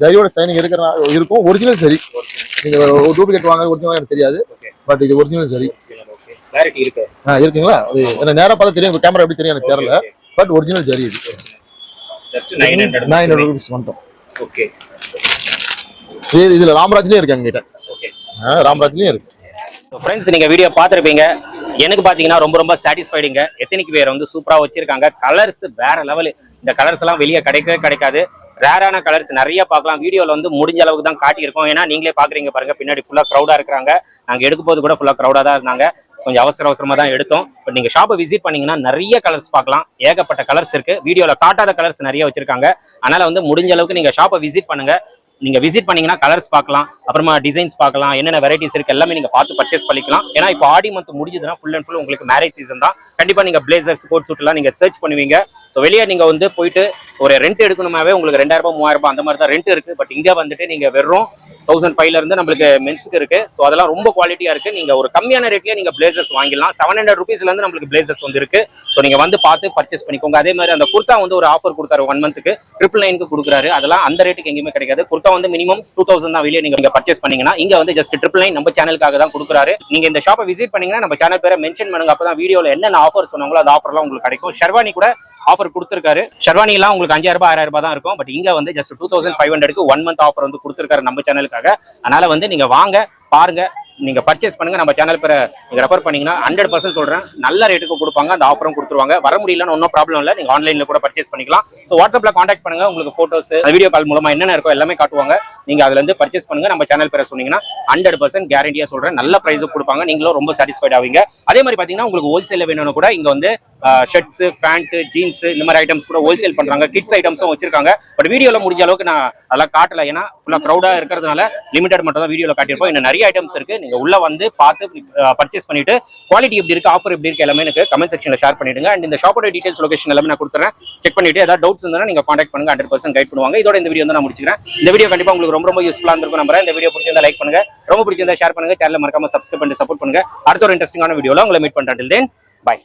ஜரியோட சைனிங் இருக்கிற இருக்கும். ஒரிஜினல் சரி நீங்க டூப்ளிகேட் வாங்க ஒரிஜினல் எனக்கு தெரியாது. பட் இது ஒரிஜினல் சரி ஓகே கிளாரிட்டி இருக்கு. ஆ, இருக்குங்களா? அது எனக்கு நேரா பார்த்தா தெரியும். கேமரா எப்படி தெரியும் எனக்கு தெரியல. பட் ஒரிஜினல் ஜரி இது. நைன் ஹண்ட்ரட் ருபீஸ் வந்துட்டோம் ஓகே இது இதுல ராம்ராஜ்லயும் இருக்கு ஆ, ராம்ராஜ்லயும் இருக்கு. ஃப்ரெண்ட்ஸ் நீங்க வீடியோ பார்த்துருப்பீங்க. எனக்கு பாத்தீங்கன்னா ரொம்ப ரொம்ப சாட்டிஸ்ஃபைடுங்க எத்தனைக்கு பேர் வந்து சூப்பராக வச்சுருக்காங்க. கலர்ஸ் வேற லெவலு இந்த கலர்ஸ் எல்லாம் வெளியே கிடைக்கவே கிடைக்காது. ரேரான கலர்ஸ் நிறைய பார்க்கலாம். வீடியோவில் வந்து முடிஞ்ச அளவுக்கு தான் காட்டியிருக்கோம். ஏன்னா நீங்களே பாக்குறீங்க பாருங்க. பின்னாடி ஃபுல்லாக க்ரௌடாக இருக்கிறாங்க. நாங்கள் எடுக்கும் போது கூட ஃபுல்லாக க்ரௌடாக தான் இருந்தாங்க. கொஞ்சம் அவசர அவசரமா தான் எடுத்தோம். பட் நீங்க ஷாப்பை விசிட் பண்ணீங்கன்னா நிறைய கலர்ஸ் பார்க்கலாம். ஏகப்பட்ட கலர்ஸ் இருக்கு. வீடியோவில் காட்டாத கலர்ஸ் நிறைய வச்சிருக்காங்க. அதனால வந்து முடிஞ்ச அளவுக்கு நீங்க ஷாப்பை விசிட் பண்ணுங்க. நீங்க விசிட் பண்ணீங்கன்னா கலர்ஸ் பார்க்கலாம் அப்புறமா டிசைன்ஸ் பார்க்கலாம் என்னென்ன வெரைட்டிஸ் இருக்கு எல்லாமே நீங்க பார்த்து பர்ச்சேஸ் பண்ணிக்கலாம். ஏன்னா இப்போ ஆடி மந்த் முடிஞ்சதுன்னா ஃபுல் அண்ட் ஃபுல் உங்களுக்கு மேரேஜ் சீசன் தான். கண்டிப்பா நீங்க பிளேசர்ஸ் கோட் சூட்லாம் நீங்கள் நீங்க சர்ச் பண்ணுவீங்க. ஸோ வெளியே நீங்க வந்து போயிட்டு ஒரு ரெண்ட் எடுக்கணுமாவே உங்களுக்கு ரெண்டாயிரம் ரூபாய் மூவாயிரம் ரூபாய் அந்த மாதிரி தான் ரெண்ட் இருக்கு. பட் இங்கே வந்துட்டு நீங்க வெறும் தௌசண்ட் ஃபைவ்ல இருந்து நம்மளுக்கு மென்ஸுக்கு இருக்கு. ஸோ அதெல்லாம் ரொம்ப குவாலிட்டியா இருக்கு. நீங்க ஒரு கம்மியான ரேட்லயே நீங்க பிளேசஸ் வாங்கிடலாம். செவன் ஹண்ட்ரட் ருபீஸ்ல இருந்து நம்மளுக்கு பிளேசஸ் வந்து இருக்கு. ஸோ நீங்க வந்து பார்த்து பர்ச்சேஸ் பண்ணிக்கோங்க. அதே மாதிரி அந்த குர்தா வந்து ஒரு ஆஃபர் கொடுத்தாரு ஒன் மந்த்துக்கு ட்ரிபிள் நைனுக்கு கொடுக்குறாரு. அதெல்லாம் அந்த ரேட்டுக்கு எங்கேயுமே கிடைக்காது. குர்த்தா வந்து மினிமம் டூ தௌசண்ட் தான் வெளியே நீங்க பர்ச்சேஸ் பண்ணீங்கன்னா இங்க வந்து ஜஸ்ட் ட்ரிபிள் நைன் நம்ம சேனலுக்காக தான் கொடுக்குறாரு. நீங்க இந்த ஷாப்பை விசிட் பண்ணீங்கன்னா நம்ம சேனல் பேரை மென்ஷன் பண்ணுங்க. அப்பதான் வீடியோல என்னென்ன ஆஃபர் சொன்னாங்களோ அந்த ஆஃபர்லாம் உங்களுக்கு கிடைக்கும். ஷெர்வானி கூட ஆஃபர் கொடுத்துருக்காரு. ஷெர்வானி எல்லாம் உங்களுக்கு அஞ்சாயிரம் ரூபாய் ஆயிரம் ரூபாய் தான் இருக்கும். பட் இங்க வந்து ஜஸ்ட் டூ தௌசண்ட் ஃபைவ் ஹண்ட்ரடுக்கு ஒன் மந்த் ஆஃபர் வந்து கொடுத்துருக்காரு நம்ம சேனலுக்காக அதனால வந்து நீங்க வாங்க பாருங்க நீங்க பர்ச்சேஸ் பண்ணுங்க. நம்ம சேனல் பேரை நீங்க ரெஃபர் பண்ணீங்கன்னா ஹண்ட்ரட் பர்சன்ட் சொல்றேன். நல்ல ரேட்டுக்கு கொடுப்பாங்க அந்த ஆஃபரும் கொடுத்துருவாங்க. வர முடியலன்னு ஒன்றும் ப்ராப்ளம் இல்லை. நீங்க ஆன்லைன்ல கூட பர்ச்சேஸ் பண்ணிக்கலாம். ஸோ வாட்ஸ்அப்ல காண்டாக்ட் பண்ணுங்க. உங்களுக்கு போட்டோஸ் வீடியோ கால் மூலமா என்னென்ன இருக்கோ எல்லாமே காட்டுவாங்க. நீங்க அதுல இருந்து பர்ச்சேஸ் பண்ணுங்க. நம்ம சேனல் பேரை சொன்னீங்கன்னா ஹண்ட்ரட் பர்சன்ட் கேரண்டியா சொல்றேன். நல்ல ப்ரைஸும் கொடுப்பாங்க. நீங்களும் ரொம்ப சாட்டிஸ்ஃபைட் ஆவீங்க. அதே மாதிரி பாத்தீங்கன்னா உங்களுக்கு ஹோல்சேல வேணும்னு கூட இங்க வந்து ஷர்ட்ஸ் பேண்ட் ஜீன்ஸ் இந்த மாதிரி ஐட்டம்ஸ் கூட ஹோல்சேல் பண்றாங்க. கிட்ஸ் ஐட்டம்ஸும் வச்சிருக்காங்க. பட் வீடியோல முடிஞ்ச அளவுக்கு நான் அதெல்லாம் காட்டல. ஏன்னா ஃபுல்லா க்ரௌடா இருக்கிறதுனால லிமிடெட் மட்டும் தான் வீடியோல காட்டியிருப்போம். இன்னும் நிறைய ஐட்டம்ஸ் இருக்கு. நீங்க உள்ள வந்து பார்த்து பர்ச்சேஸ் பண்ணிட்டு குவாலிட்டி எப்படி இருக்கு ஆஃபர் எப்படி இருக்கு எல்லாமே எனக்கு கமெண்ட் செக்ஷன்ல ஷேர் பண்ணிடுங்க. அண்ட் இந்த ஷாப்போட டீடைல்ஸ் லொகேஷன் எல்லாமே நான் கொடுத்துறேன். செக் பண்ணிட்டு ஏதாவது டவுட்ஸ் இருந்தா நீங்க காண்டாக்ட் பண்ணுங்க. ஹண்ட்ரட் பர்சன்ட் கைட் பண்ணுவாங்க. இதோட இந்த வீடியோ வந்து நான் முடிச்சுக்கிறேன். இந்த வீடியோ கண்டிப்பா உங்களுக்கு ரொம்ப ரொம்ப யூஸ்ஃபுல்லாக இருந்திருக்கும் நம்புறேன். இந்த வீடியோ பிடிச்சிருந்தா லைக் பண்ணுங்க. ரொம்ப பிடிச்சிருந்தா ஷேர் பண்ணுங்க. சேனல் மறக்காம சப்ஸ்கிரைப் பண்ணி சப்போர்ட் பண்ணுங்க. அடுத்த ஒரு இன்ட்ரெஸ்டிங்கான வீடியோவில் உங்களை மீட் பண்ணுறேன் தென் பை